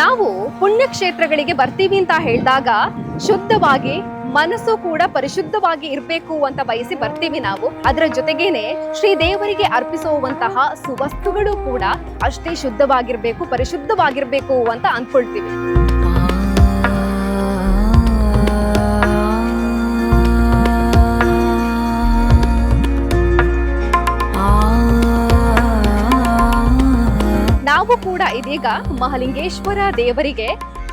ನಾವು ಪುಣ್ಯಕ್ಷೇತ್ರಗಳಿಗೆ ಬರ್ತೀವಿ ಅಂತ ಹೇಳಿದಾಗ ಶುದ್ಧವಾಗಿ ಮನಸ್ಸು ಕೂಡ ಪರಿಶುದ್ಧವಾಗಿ ಇರಬೇಕು ಅಂತ ಬಯಸಿ ಬರ್ತೀವಿ ನಾವು. ಅದರ ಜೊತೆಗೇನೆ ಶ್ರೀ ದೇವರಿಗೆ ಅರ್ಪಿಸುವಂತಹ ಸುವಸ್ತುಗಳು ಕೂಡ ಅಷ್ಟೇ ಶುದ್ಧವಾಗಿರ್ಬೇಕು, ಪರಿಶುದ್ಧವಾಗಿರ್ಬೇಕು ಅಂತ ಅಂದ್ಕೊಳ್ತೀವಿ. ನಾವು ಕೂಡ ಇದೀಗ ಮಹಾಲಿಂಗೇಶ್ವರ ದೇವರಿಗೆ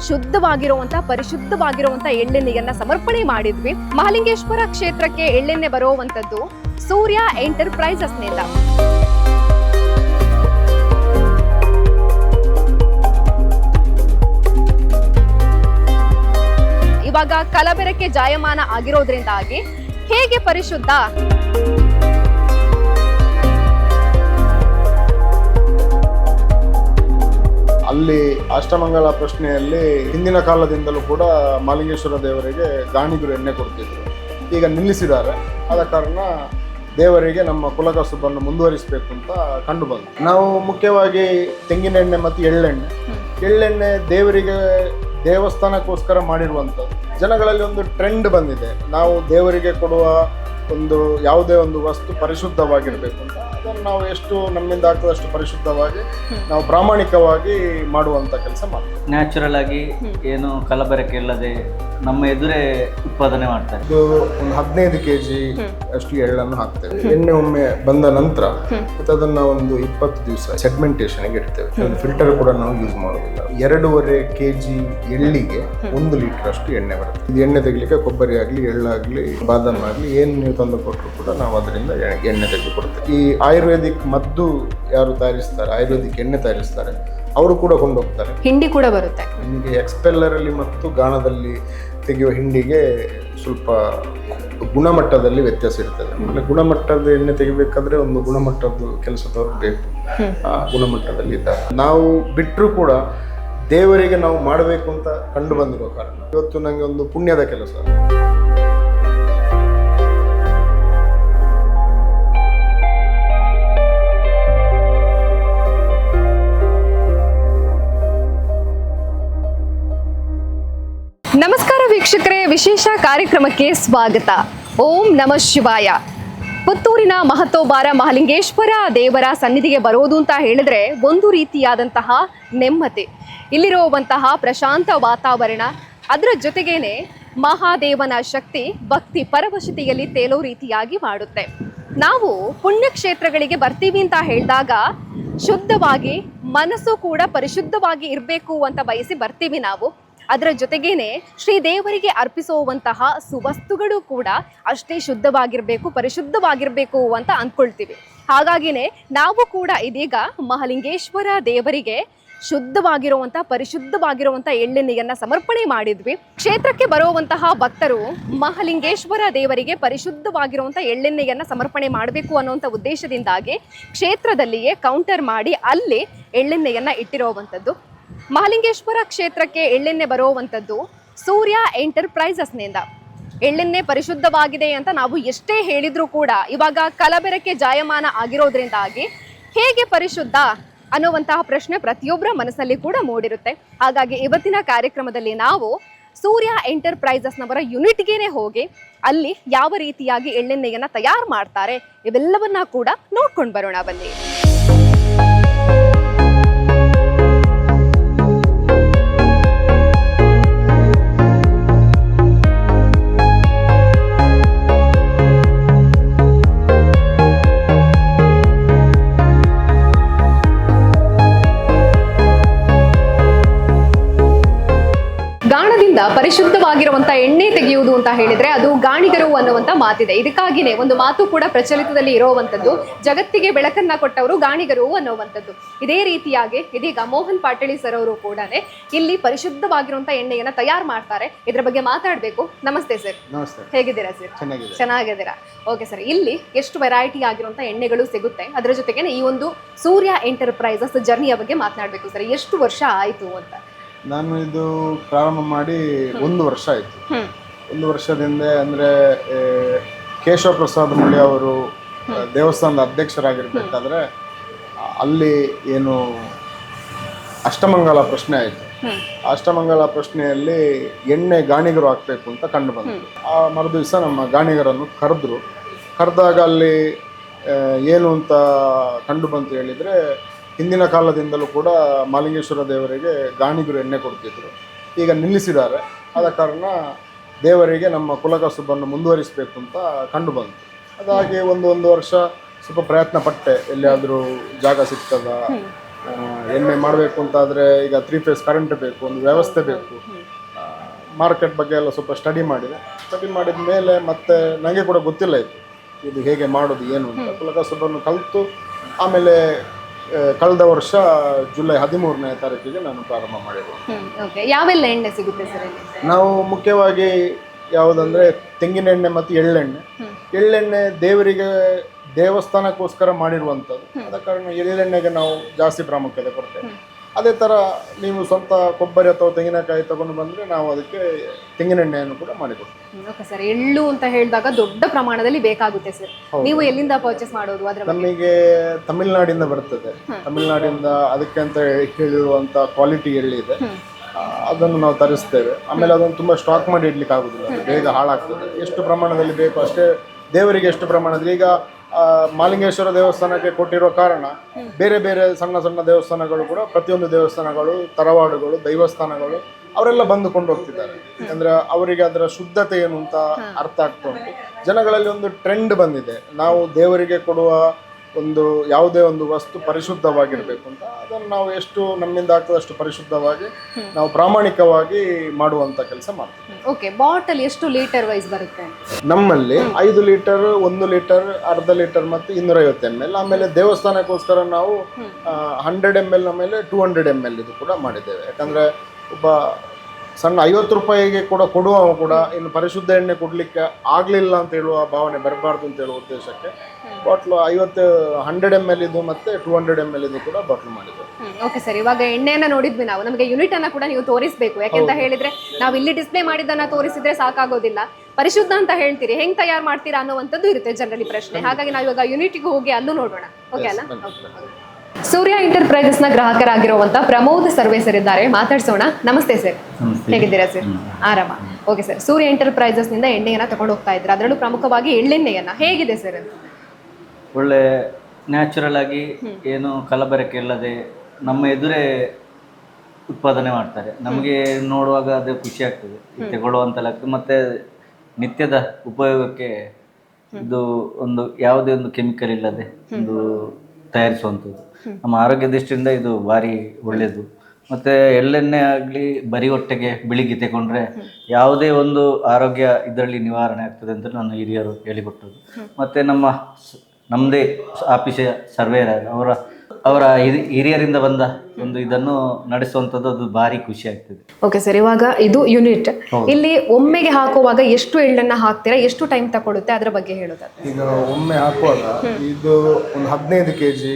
ಶುದ್ಧವಾಗಿರುವಂತ, ಪರಿಶುದ್ಧವಾಗಿರುವಂತ ಎಳ್ಳೆಣ್ಣೆಯನ್ನ ಸಮರ್ಪಣೆ ಮಾಡಿದ್ವಿ. ಮಹಾಲಿಂಗೇಶ್ವರ ಕ್ಷೇತ್ರಕ್ಕೆ ಎಳ್ಳೆಣ್ಣೆ ಬರುವಂತದ್ದು ಸೂರ್ಯ ಎಂಟರ್ಪ್ರೈಸಸ್ನಿಂದ ಇವಾಗ ಕಲಬೆರಕೆ ಜಾಯಮಾನ ಆಗಿರೋದ್ರಿಂದಾಗಿ ಹೇಗೆ ಪರಿಶುದ್ಧ? ಅಲ್ಲಿ ಅಷ್ಟಮಂಗಲ ಪ್ರಶ್ನೆಯಲ್ಲಿ ಹಿಂದಿನ ಕಾಲದಿಂದಲೂ ಕೂಡ ಮಾಲಿಂಗೇಶ್ವರ ದೇವರಿಗೆ ಗಾಣಿಗರು ಎಣ್ಣೆ ಕೊಡ್ತಿದ್ರು. ಈಗ ನಿಲ್ಲಿಸಿದ್ದಾರೆ. ಆದ ಕಾರಣ ದೇವರಿಗೆ ನಮ್ಮ ಕುಲಕಸುಬನ್ನು ಮುಂದುವರಿಸಬೇಕು ಅಂತ ಕಂಡು ಬಂತು ನಾವು ಮುಖ್ಯವಾಗಿ ತೆಂಗಿನ ಎಣ್ಣೆ ಮತ್ತು ಎಳ್ಳೆಣ್ಣೆ. ಎಳ್ಳೆಣ್ಣೆ ದೇವರಿಗೆ ದೇವಸ್ಥಾನಕ್ಕೋಸ್ಕರ ಮಾಡಿರುವಂಥದ್ದು. ಜನಗಳಲ್ಲಿ ಒಂದು ಟ್ರೆಂಡ್ ಬಂದಿದೆ. ನಾವು ದೇವರಿಗೆ ಕೊಡುವ ಒಂದು ಯಾವುದೇ ಒಂದು ವಸ್ತು ಪರಿಶುದ್ಧವಾಗಿರಬೇಕು ಅಂತ. ಅದನ್ನು ನಾವು ಎಷ್ಟು ನಮ್ಮಿಂದ ಆಗ್ತದಷ್ಟು ಪರಿಶುದ್ಧವಾಗಿ ನಾವು ಪ್ರಾಮಾಣಿಕವಾಗಿ ಮಾಡುವಂತ ಕೆಲಸ ಮಾಡ್ತೀವಿ. ನ್ಯಾಚುರಲ್ ಆಗಿ ಏನು ಕಲಬೆರಕೆ ಇಲ್ಲದೆ ನಮ್ಮ ಎದುರೇ ಉತ್ಪಾದನೆ ಮಾಡ್ತಾರೆ. ಇದು ಒಂದು ಹದಿನೈದು ಕೆ ಜಿ ಅಷ್ಟು ಎಳ್ಳನ್ನು ಹಾಕ್ತೇವೆ. ಎಣ್ಣೆ ಒಮ್ಮೆ ಬಂದ ನಂತರ ಮತ್ತೆ ಅದನ್ನ ಒಂದು ಇಪ್ಪತ್ತು ದಿವಸ ಸೆಗ್ಮೆಂಟೇಷನ್ಗೆ ಇಡ್ತೇವೆ. ಫಿಲ್ಟರ್ ಕೂಡ ನಾವು ಯೂಸ್ ಮಾಡೋದಿಲ್ಲ ಎರಡೂವರೆ ಕೆ ಜಿ ಎಳ್ಳಿಗೆ ಒಂದು ಲೀಟರ್ ಅಷ್ಟು ಎಣ್ಣೆ ಬರುತ್ತೆ. ಇದು ಎಣ್ಣೆ ತೆಗಿಲಿಕ್ಕೆ ಕೊಬ್ಬರಿ ಆಗಲಿ ಎಳ್ಳಾಗಲಿ ಬಾದಾಮಿ ಆಗಲಿ ಏನು ನೀವು ತಂದು ಕೊಟ್ಟರು ಕೂಡ ನಾವು ಅದರಿಂದ ಎಣ್ಣೆ ತೆಗೆದು ಕೊಡ್ತೇವೆ ಈ ಆಯುರ್ವೇದಿಕ್ ಮದ್ದು ಯಾರು ತಯಾರಿಸ್ತಾರೆ ಆಯುರ್ವೇದಿಕ್ ಎಣ್ಣೆ ತಯಾರಿಸ್ತಾರೆ ಅವರು ಕೂಡ ಕೊಂಡೋಗ್ತಾರೆ. ಹಿಂಡಿ ಕೂಡ ಬರುತ್ತೆ. ನಿಮಗೆ ಎಕ್ಸ್ಪೆಲ್ಲರ್ ಅಲ್ಲಿ ಮತ್ತು ಗಾಣದಲ್ಲಿ ತೆಗೆಯುವ ಹಿಂಡಿಗೆ ಸ್ವಲ್ಪ ಗುಣಮಟ್ಟದಲ್ಲಿ ವ್ಯತ್ಯಾಸ ಇರ್ತದೆ. ಆಮೇಲೆ ಗುಣಮಟ್ಟದ ಎಣ್ಣೆ ತೆಗಿಬೇಕಾದ್ರೆ ಒಂದು ಗುಣಮಟ್ಟದ ಕೆಲಸದವರು ಬೇಕು. ಆ ಗುಣಮಟ್ಟದಲ್ಲಿ ಇದ್ದಾರೆ. ನಾವು ಬಿಟ್ಟರು ಕೂಡ ದೇವರಿಗೆ ನಾವು ಮಾಡಬೇಕು ಅಂತ ಕಂಡು ಬಂದಿರೋ ಕಾರಣ. ಇವತ್ತು ನನಗೆ ಒಂದು ಪುಣ್ಯದ ಕೆಲಸ. ವಿಶೇಷ ಕಾರ್ಯಕ್ರಮಕ್ಕೆ ಸ್ವಾಗತ. ಓಂ ನಮ ಶಿವಾಯ. ಪುತ್ತೂರಿನ ಮಹತೋಬಾರ ಮಹಾಲಿಂಗೇಶ್ವರ ದೇವರ ಸನ್ನಿಧಿಗೆ ಬರೋದು ಅಂತ ಹೇಳಿದ್ರೆ ಒಂದು ರೀತಿಯಾದಂತಹ ನೆಮ್ಮದಿ ಇಲ್ಲಿರುವಂತಹ ಪ್ರಶಾಂತ ವಾತಾವರಣ, ಅದರ ಜೊತೆಗೇನೆ ಮಹಾದೇವನ ಶಕ್ತಿ ಭಕ್ತಿ ಪರವಶತೆಯಲ್ಲಿ ತೇಲೋ ರೀತಿಯಾಗಿ ಮಾಡುತ್ತೆ. ನಾವು ಪುಣ್ಯಕ್ಷೇತ್ರಗಳಿಗೆ ಬರ್ತೀವಿ ಅಂತ ಹೇಳಿದಾಗ ಶುದ್ಧವಾಗಿ, ಮನಸ್ಸು ಕೂಡ ಪರಿಶುದ್ಧವಾಗಿ ಇರಬೇಕು ಅಂತ ಬಯಸಿ ಬರ್ತೀವಿ ನಾವು. ಅದರ ಜೊತೆಗೇನೆ ಶ್ರೀ ದೇವರಿಗೆ ಅರ್ಪಿಸುವಂತಹ ಸುವಸ್ತುಗಳು ಕೂಡ ಅಷ್ಟೇ ಶುದ್ಧವಾಗಿರಬೇಕು, ಪರಿಶುದ್ಧವಾಗಿರಬೇಕು ಅಂತ ಅಂದ್ಕೊಳ್ತೀವಿ. ಹಾಗಾಗಿನೇ ನಾವು ಕೂಡ ಇದೀಗ ಮಹಾಲಿಂಗೇಶ್ವರ ದೇವರಿಗೆ ಶುದ್ಧವಾಗಿರುವಂತ, ಪರಿಶುದ್ಧವಾಗಿರುವಂತ ಎಳ್ಳೆಣ್ಣೆಯನ್ನ ಸಮರ್ಪಣೆ ಮಾಡಿದ್ವಿ. ಕ್ಷೇತ್ರಕ್ಕೆ ಬರುವಂತಹ ಭಕ್ತರು ಮಹಾಲಿಂಗೇಶ್ವರ ದೇವರಿಗೆ ಪರಿಶುದ್ಧವಾಗಿರುವಂತ ಎಳ್ಳೆಣ್ಣೆಯನ್ನ ಸಮರ್ಪಣೆ ಮಾಡಬೇಕು ಅನ್ನುವಂಥ ಉದ್ದೇಶದಿಂದಾಗಿ ಕ್ಷೇತ್ರದಲ್ಲಿಯೇ ಕೌಂಟರ್ ಮಾಡಿ ಅಲ್ಲಿ ಎಳ್ಳೆಣ್ಣೆಯನ್ನ ಇಟ್ಟಿರುವಂಥದ್ದು. ಮಹಾಲಿಂಗೇಶ್ವರ ಕ್ಷೇತ್ರಕ್ಕೆ ಎಳ್ಳೆಣ್ಣೆ ಬರುವಂಥದ್ದು ಸೂರ್ಯ ಎಂಟರ್ಪ್ರೈಸಸ್ನಿಂದ. ಎಳ್ಳೆಣ್ಣೆ ಪರಿಶುದ್ಧವಾಗಿದೆ ಅಂತ ನಾವು ಎಷ್ಟೇ ಹೇಳಿದ್ರೂ ಕೂಡ ಇವಾಗ ಕಲಬೆರಕೆ ಜಾಯಮಾನ ಆಗಿರೋದ್ರಿಂದಾಗಿ ಹೇಗೆ ಪರಿಶುದ್ಧ ಅನ್ನುವಂತಹ ಪ್ರಶ್ನೆ ಪ್ರತಿಯೊಬ್ಬರ ಮನಸ್ಸಲ್ಲಿ ಕೂಡ ಮೂಡಿರುತ್ತೆ. ಹಾಗಾಗಿ ಇವತ್ತಿನ ಕಾರ್ಯಕ್ರಮದಲ್ಲಿ ನಾವು ಸೂರ್ಯ ಎಂಟರ್ಪ್ರೈಸಸ್ನವರ ಯೂನಿಟ್ಗೇನೆ ಹೋಗಿ ಅಲ್ಲಿ ಯಾವ ರೀತಿಯಾಗಿ ಎಳ್ಳೆಣ್ಣೆಯನ್ನು ತಯಾರು ಮಾಡ್ತಾರೆ ಇವೆಲ್ಲವನ್ನ ಕೂಡ ನೋಡ್ಕೊಂಡು ಬರೋಣ ಬನ್ನಿ. ಗಾಣದಿಂದ ಪರಿಶುದ್ಧವಾಗಿರುವಂತ ಎಣ್ಣೆ ತೆಗೆಯುವುದು ಅಂತ ಹೇಳಿದ್ರೆ ಅದು ಗಾಣಿಗರು ಅನ್ನುವಂತ ಮಾತಿದೆ. ಇದಕ್ಕಾಗಿನೇ ಒಂದು ಮಾತು ಕೂಡ ಪ್ರಚಲಿತದಲ್ಲಿ ಇರುವಂತದ್ದು ಜಗತ್ತಿಗೆ ಬೆಳಕನ್ನ ಕೊಟ್ಟವರು ಗಾಣಿಗರು ಅನ್ನುವಂಥದ್ದು. ಇದೇ ರೀತಿಯಾಗಿ ಇದೀಗ ಮೋಹನ್ ಪಾಟೀಳಿ ಸರ್ ಅವರು ಕೂಡ ಇಲ್ಲಿ ಪರಿಶುದ್ಧವಾಗಿರುವಂತ ಎಣ್ಣೆಯನ್ನ ತಯಾರು ಮಾಡ್ತಾರೆ. ಇದ್ರ ಬಗ್ಗೆ ಮಾತಾಡ್ಬೇಕು. ನಮಸ್ತೆ ಸರ್. ನಮಸ್ತೆ. ಹೇಗಿದ್ದೀರಾ ಸರ್? ಚೆನ್ನಾಗಿದೆ ಚೆನ್ನಾಗಿದ್ದೀರಾ? Okay sir. ಇಲ್ಲಿ ಎಷ್ಟು ವೆರೈಟಿ ಆಗಿರುವಂತ ಎಣ್ಣೆಗಳು ಸಿಗುತ್ತೆ? ಅದರ ಜೊತೆಗೆ ಈ ಒಂದು ಸೂರ್ಯ ಎಂಟರ್ಪ್ರೈಸಸ್ ಜರ್ನಿಯ ಬಗ್ಗೆ ಮಾತನಾಡಬೇಕು ಸರ್. ಎಷ್ಟು ವರ್ಷ ಆಯ್ತು ಅಂತ. ನಾನು ಇದು ಪ್ರಾರಂಭ ಮಾಡಿ ಒಂದು ವರ್ಷ ಆಯಿತು. ಹ್ಮ್. ಒಂದು ವರ್ಷದಿಂದ ಅಂದರೆ ಕೇಶವ ಪ್ರಸಾದ್ ಮುಳಿ ಅವರು ದೇವಸ್ಥಾನದ ಅಧ್ಯಕ್ಷರಾಗಿರ್ಬೇಕಾದ್ರೆ ಅಲ್ಲಿ ಏನು ಅಷ್ಟಮಂಗಲ ಪ್ರಶ್ನೆ ಆಯಿತು. ಅಷ್ಟಮಂಗಲ ಪ್ರಶ್ನೆಯಲ್ಲಿ ಎಣ್ಣೆ ಗಾಣಿಗರು ಹಾಕಬೇಕು ಅಂತ ಕಂಡು ಬಂತು. ಆ ಮರುದಿವಸ ನಮ್ಮ ಗಾಣಿಗರನ್ನು ಕರೆದ್ರು. ಕರೆದಾಗ ಅಲ್ಲಿ ಏನು ಅಂತ ಕಂಡು ಬಂತು ಹೇಳಿದರೆ ಹಿಂದಿನ ಕಾಲದಿಂದಲೂ ಕೂಡ ಮಾಲಿಂಗೇಶ್ವರ ದೇವರಿಗೆ ಗಾಣಿಗರು ಎಣ್ಣೆ ಕೊಡ್ತಿದ್ರು. ಈಗ ನಿಲ್ಲಿಸಿದ್ದಾರೆ. ಆದ ಕಾರಣ ದೇವರಿಗೆ ನಮ್ಮ ಕುಲಕಸುಬನ್ನು ಮುಂದುವರಿಸಬೇಕು ಅಂತ ಕಂಡು ಬಂತು. ಅದಾಗಿ ಒಂದು ಒಂದು ವರ್ಷ ಸ್ವಲ್ಪ ಪ್ರಯತ್ನ ಪಟ್ಟೆ. ಎಲ್ಲಿಯಾದರೂ ಜಾಗ ಸಿಗ್ತದ ಎಣ್ಣೆ ಮಾಡಬೇಕು ಅಂತಾದರೆ ಈಗ ತ್ರೀ ಫೇಸ್ ಕರೆಂಟ್ ಬೇಕು, ಒಂದು ವ್ಯವಸ್ಥೆ ಬೇಕು. ಮಾರ್ಕೆಟ್ ಬಗ್ಗೆ ಎಲ್ಲ ಸ್ವಲ್ಪ ಸ್ಟಡಿ ಮಾಡಿದೆ. ಸ್ಟಡಿ ಮಾಡಿದ ಮೇಲೆ ಮತ್ತೆ ನನಗೆ ಕೂಡ ಗೊತ್ತಿಲ್ಲ ಇದು. ಇದು ಹೇಗೆ ಮಾಡೋದು, ಏನು ಅಂತ. ಕುಲಕಸುಬನ್ನು ಕಲಿತು, ಆಮೇಲೆ ಕಳೆದ ವರ್ಷ ಜುಲೈ ಹದಿಮೂರನೇ ತಾರೀಕಿಗೆ ನಾನು ಪ್ರಾರಂಭ ಮಾಡಿದೆ. ಓಕೆ ಯಾವೆಲ್ಲ ಎಣ್ಣೆ ಸಿಗುತ್ತೆ ಸರ್ ಇಲ್ಲಿ? ನಾವು ಮುಖ್ಯವಾಗಿ ಯಾವುದಂದ್ರೆ ತೆಂಗಿನ ಎಣ್ಣೆ ಮತ್ತು ಎಳ್ಳೆಣ್ಣೆ. ಎಳ್ಳೆಣ್ಣೆ ದೇವರಿಗೆ ದೇವಸ್ಥಾನಕ್ಕೋಸ್ಕರ ಮಾಡಿರುವಂಥದ್ದು. ಆದ ಕಾರಣ ಎಳ್ಳೆಣ್ಣೆಗೆ ನಾವು ಜಾಸ್ತಿ ಪ್ರಾಮುಖ್ಯತೆ ಕೊಡ್ತೇವೆ. ಅದೇ ಥರ ನೀವು ಸ್ವಂತ ಕೊಬ್ಬರಿ ಅಥವಾ ತೆಂಗಿನಕಾಯಿ ತಗೊಂಡು ಬಂದರೆ ನಾವು ಅದಕ್ಕೆ ತೆಂಗಿನೆಣ್ಣೆಯನ್ನು ಕೂಡ ಮಾಡಿಕೊಡ್ತೀವಿ. ಓಕೆ ಸರ್ ಎಳ್ಳು ಅಂತ ಹೇಳಿದಾಗ ದೊಡ್ಡ ಪ್ರಮಾಣದಲ್ಲಿ ಬೇಕಾಗುತ್ತೆ ಸರ್. ನೀವು ಎಲ್ಲಿಂದ ಪರ್ಚೇಸ್ ಮಾಡೋದು ಅದರ ನಮಗೆ ತಮಿಳ್ನಾಡಿಂದ ಬರ್ತದೆ. ತಮಿಳ್ನಾಡಿಂದ ಅದಕ್ಕೆ ಅಂತ ಹೇಳಿರುವಂಥ ಕ್ವಾಲಿಟಿ ಎಳ್ಳಿದೆ ಇದೆ. ಅದನ್ನು ನಾವು ತರಿಸ್ತೇವೆ. ಆಮೇಲೆ ಅದನ್ನು ತುಂಬ ಸ್ಟಾಕ್ ಮಾಡಿ ಇಡ್ಲಿಕ್ಕೆ ಆಗುದಿಲ್ಲ ಬೇಗ ಹಾಳಾಗ್ತದೆ. ಎಷ್ಟು ಪ್ರಮಾಣದಲ್ಲಿ ಬೇಕು ಅಷ್ಟೇ ದೇವರಿಗೆ ಎಷ್ಟು ಪ್ರಮಾಣದಲ್ಲಿ. ಈಗ ಮಾಲಿಂಗೇಶ್ವರ ದೇವಸ್ಥಾನಕ್ಕೆ ಕೊಟ್ಟಿರೋ ಕಾರಣ ಬೇರೆ ಬೇರೆ ಸಣ್ಣ ಸಣ್ಣ ದೇವಸ್ಥಾನಗಳು ಕೂಡ ಪ್ರತಿಯೊಂದು ದೇವಸ್ಥಾನಗಳು ತರವಾಡುಗಳು ದೈವಸ್ಥಾನಗಳು ಅವರೆಲ್ಲ ಬಂದು ಕೊಂಡು ಹೋಗ್ತಿದ್ದಾರೆ ಅಂದ್ರೆ ಅವರಿಗೆ ಅದರ ಶುದ್ಧತೆ ಏನು ಅಂತ ಅರ್ಥ ಆಗ್ತಾ ಉಂಟು. ಜನಗಳಲ್ಲಿ ಒಂದು ಟ್ರೆಂಡ್ ಬಂದಿದೆ. ನಾವು ದೇವರಿಗೆ ಕೊಡುವ ಒಂದು ಯಾವುದೇ ಒಂದು ವಸ್ತು ಪರಿಶುದ್ಧವಾಗಿರಬೇಕು ಅಂತ ಅದನ್ನು ನಾವು ಎಷ್ಟು ನಮ್ಮಿಂದ ಆಗ್ತದೆ ಅಷ್ಟು ಪರಿಶುದ್ಧವಾಗಿ ನಾವು ಪ್ರಾಮಾಣಿಕವಾಗಿ ಮಾಡುವಂತ ಕೆಲಸ ಮಾಡ್ತೀವಿ. ಓಕೆ ಬಾಟಲ್ ಎಷ್ಟು ಲೀಟರ್ ವೈಸ್ ಬರುತ್ತೆ? ನಮ್ಮಲ್ಲಿ ಐದು ಲೀಟರ್ ಒಂದು ಲೀಟರ್ ಅರ್ಧ ಲೀಟರ್ ಮತ್ತು ಇನ್ನೂರೈವತ್ತು ಎಂ ಎಲ್ ಆಮೇಲೆ ದೇವಸ್ಥಾನಕ್ಕೋಸ್ಕರ ನಾವು ಹಂಡ್ರೆಡ್ ಎಂ ಎಲ್ ಮೇಲೆ ಟೂ ಹಂಡ್ರೆಡ್ ಎಂ ಎಲ್ ಇದು ಕೂಡ ಮಾಡಿದ್ದೇವೆ. ಯಾಕಂದ್ರೆ ಒಬ್ಬ ಸಣ್ಣ ಐವತ್ತು ರೂಪಾಯಿಗೆ ಕೂಡ ಕೊಡುವ ಕೂಡ ಇನ್ನು ಪರಿಶುದ್ಧ ಎಣ್ಣೆ ಕೊಡ್ಲಿಕ್ಕೆ ಆಗ್ಲಿಲ್ಲ ಅಂತ ಹೇಳುವ ಭಾವನೆ ಬರಬಾರ್ದು ಅಂತ ಹೇಳುವ ಉದ್ದೇಶಕ್ಕೆ ಬಾಟ್ಲು ಐವತ್ತು ಹಂಡ್ರೆಡ್ ಎಂ ಎಲ್ ಇದು ಮತ್ತೆ ಟೂ ಹಂಡ್ರೆಡ್ ಎಂ ಎಲ್ ಇದು ಕೂಡ ಬಾಟ್ಲ್ ಮಾಡಿದ್ದೇವೆ ಓಕೆ ಸರ್ ಇವಾಗ ಎಣ್ಣೆಯನ್ನ ನೋಡಿದ್ವಿ ನಾವು. ನಮಗೆ ಯೂನಿಟ್ ಅನ್ನ ಕೂಡ ನೀವು ತೋರಿಸಬೇಕು. ಯಾಕೆಂತ ಹೇಳಿದ್ರೆ ನಾವು ಇಲ್ಲಿ ಡಿಸ್ಪ್ಲೇ ಮಾಡಿದ್ದನ್ನ ತೋರಿಸಿದ್ರೆ ಸಾಕಾಗೋದಿಲ್ಲ. ಪರಿಶುದ್ಧ ಅಂತ ಹೇಳ್ತೀರಿ. ಹೆಂಗ್ ತಯಾರು ಮಾಡ್ತೀರಾ ಅನ್ನುವಂಥದ್ದು ಇರುತ್ತೆ ಜನರಲಿ ಪ್ರಶ್ನೆ. ಹಾಗಾಗಿ ನಾವು ಇವಾಗ ಯೂನಿಟ್ಗೆ ಹೋಗಿ ಅಲ್ಲೂ ನೋಡೋಣ. ಓಕೆ ಅಲ್ಲ? ಸೂರ್ಯ ಎಂಟರ್ಪ್ರೈಸಸ್ನ ಗ್ರಾಹಕರಾಗಿರುವಂತಹ ಪ್ರಮೋದ್ ಸರ್ವೇಸರ್ ಇದ್ದಾರೆ. ಮಾತಾಡ್ಸೋಣ. ನಮಸ್ತೆ ಸರ್ ಹೇಗಿದ್ದೀರಾ ಸರ್ ಆರಾಮ. ಓಕೆ ಸರ್ ಸೂರ್ಯ ಎಂಟರ್ಪ್ರೈಸಸ್ನಿಂದ ಎಣ್ಣೆಯನ್ನ ತಗೊಂಡು ಹೋಗ್ತಾ ಇದ್ರೆ. ಅದರಲ್ಲೂ ಪ್ರಮುಖವಾಗಿ ಎಳ್ಳೆಣ್ಣೆಯನ್ನ. ಹೇಗಿದೆ ಸರ್ ಅದು ಒಳ್ಳೆ ನ್ಯಾಚುರಲ್ ಆಗಿ ಏನು ಕಲಬೆರಕೆ ಇಲ್ಲದೆ ನಮ್ಮ ಎದುರೇ ಉತ್ಪಾದನೆ ಮಾಡ್ತಾರೆ. ನಮಗೆ ನೋಡುವಾಗ ಅದು ಖುಷಿ ಆಗ್ತದೆ. ಇದು ತಗೊಳ್ಳುವಂತೆಲ್ಲ ಆಗ್ತದೆ ಮತ್ತೆ ನಿತ್ಯದ ಉಪಯೋಗಕ್ಕೆ ಇದು ಒಂದು ಯಾವುದೇ ಒಂದು ಕೆಮಿಕಲ್ ಇಲ್ಲದೆ ಒಂದು ತಯಾರಿಸುವಂಥದ್ದು. ನಮ್ಮ ಆರೋಗ್ಯ ದೃಷ್ಟಿಯಿಂದ ಇದು ಭಾರಿ ಒಳ್ಳೆಯದು. ಮತ್ತೆ ಎಳ್ಳೆಣ್ಣೆ ಆಗಲಿ ಬರಿ ಹೊಟ್ಟೆಗೆ ಬೆಳಿಗ್ಗೆ ತಗೊಂಡ್ರೆ ಯಾವುದೇ ಒಂದು ಆರೋಗ್ಯ ಇದರಲ್ಲಿ ನಿವಾರಣೆ ಆಗ್ತದೆ ಅಂತ ನಾನು ಹಿರಿಯರು ಹೇಳಿಕೊಟ್ಟರು ಮತ್ತೆ ನಮ್ಮ ನಮ್ಮದೇ ಆಫೀಸ ಸರ್ವೇಯರ್ ಅವರ ಅವರ ಹಿರಿ- ಹಿರಿಯರಿಂದ ಬಂದ ಒಂದು ಇದನ್ನು ನಡೆಸುವಂಥದ್ದು ಅದು ಭಾರಿ ಖುಷಿ ಆಗ್ತದೆ. ಓಕೆ ಸರ್ ಇವಾಗ ಇದು ಯೂನಿಟ್ ಇಲ್ಲಿ ಒಮ್ಮೆಗೆ ಹಾಕುವಾಗ ಎಷ್ಟು ಎಳ್ಳನ್ನ ಹಾಕ್ತೀರಾ ಎಷ್ಟು ಟೈಮ್ ತಗೊಳುತ್ತೆ ಅದರ ಬಗ್ಗೆ ಹೇಳೋದಾದ್ರೆ ಈಗ ಒಮ್ಮೆ ಹಾಕುವಾಗ ಇದು ಒಂದು ಹದಿನೈದು ಕೆ ಜಿ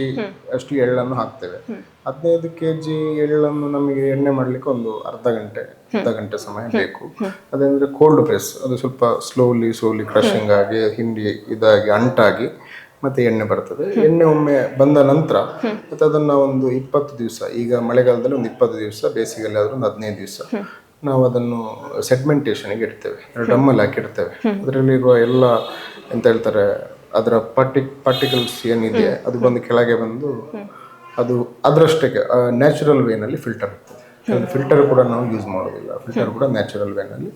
ಅಷ್ಟು ಎಳ್ಳನ್ನು ಹಾಕ್ತೇವೆ. ಹದಿನೈದು ಕೆ ಜಿ ಎಳ್ಳನ್ನು ನಮಗೆ ಎಣ್ಣೆ ಮಾಡಲಿಕ್ಕೆ ಒಂದು ಅರ್ಧ ಗಂಟೆ ಅರ್ಧ ಗಂಟೆ ಸಮಯ ಬೇಕು. ಅದಂದ್ರೆ ಕೋಲ್ಡ್ ಪ್ರೆಸ್ ಅದು ಸ್ವಲ್ಪ ಸ್ಲೋಲಿ ಸ್ಲೋಲಿ ಕ್ರಶಿಂಗ್ ಆಗಿ ಹಿಂಡಿ ಇದಾಗಿ ಅಂಟಾಗಿ ಮತ್ತೆ ಎಣ್ಣೆ ಬರ್ತದೆ. ಎಣ್ಣೆ ಒಮ್ಮೆ ಬಂದ ನಂತರ ಮತ್ತೆ ಅದನ್ನ ಒಂದು ಇಪ್ಪತ್ತು ದಿವಸ ಈಗ ಮಳೆಗಾಲದಲ್ಲಿ ಒಂದು ಇಪ್ಪತ್ತು ದಿವಸ ಬೇಸಿಗೆಯಲ್ಲಿ ಆದ್ರೆ ಒಂದು ಹದಿನೈದು ದಿವಸ ನಾವು ಅದನ್ನು ಸೆಗ್ಮೆಂಟೇಷನ್ಗೆ ಇಡ್ತೇವೆ. ಡಮ್ಮಲ್ಲಿ ಹಾಕಿ ಇಡ್ತೇವೆ ಅದರಲ್ಲಿರುವ ಎಲ್ಲ ಎಂತ ಹೇಳ್ತಾರೆ ಅದರ ಪಾರ್ಟಿ ಪಾರ್ಟಿಕಲ್ಸ್ ಏನಿದೆ ಅದು ಬಂದು ಕೆಳಗೆ ಬಂದು ಅದು ಅದರಷ್ಟಕ್ಕೆ ನ್ಯಾಚುರಲ್ ವೇನಲ್ಲಿ ಫಿಲ್ಟರ್ ಆಗ್ತದೆ. ಫಿಲ್ಟರ್ ಕೂಡ ನಾವು ಯೂಸ್ ಮಾಡೋದಿಲ್ಲ ಫಿಲ್ಟರ್ ಕೂಡ ನ್ಯಾಚುರಲ್ ವೇನಲ್ಲಿ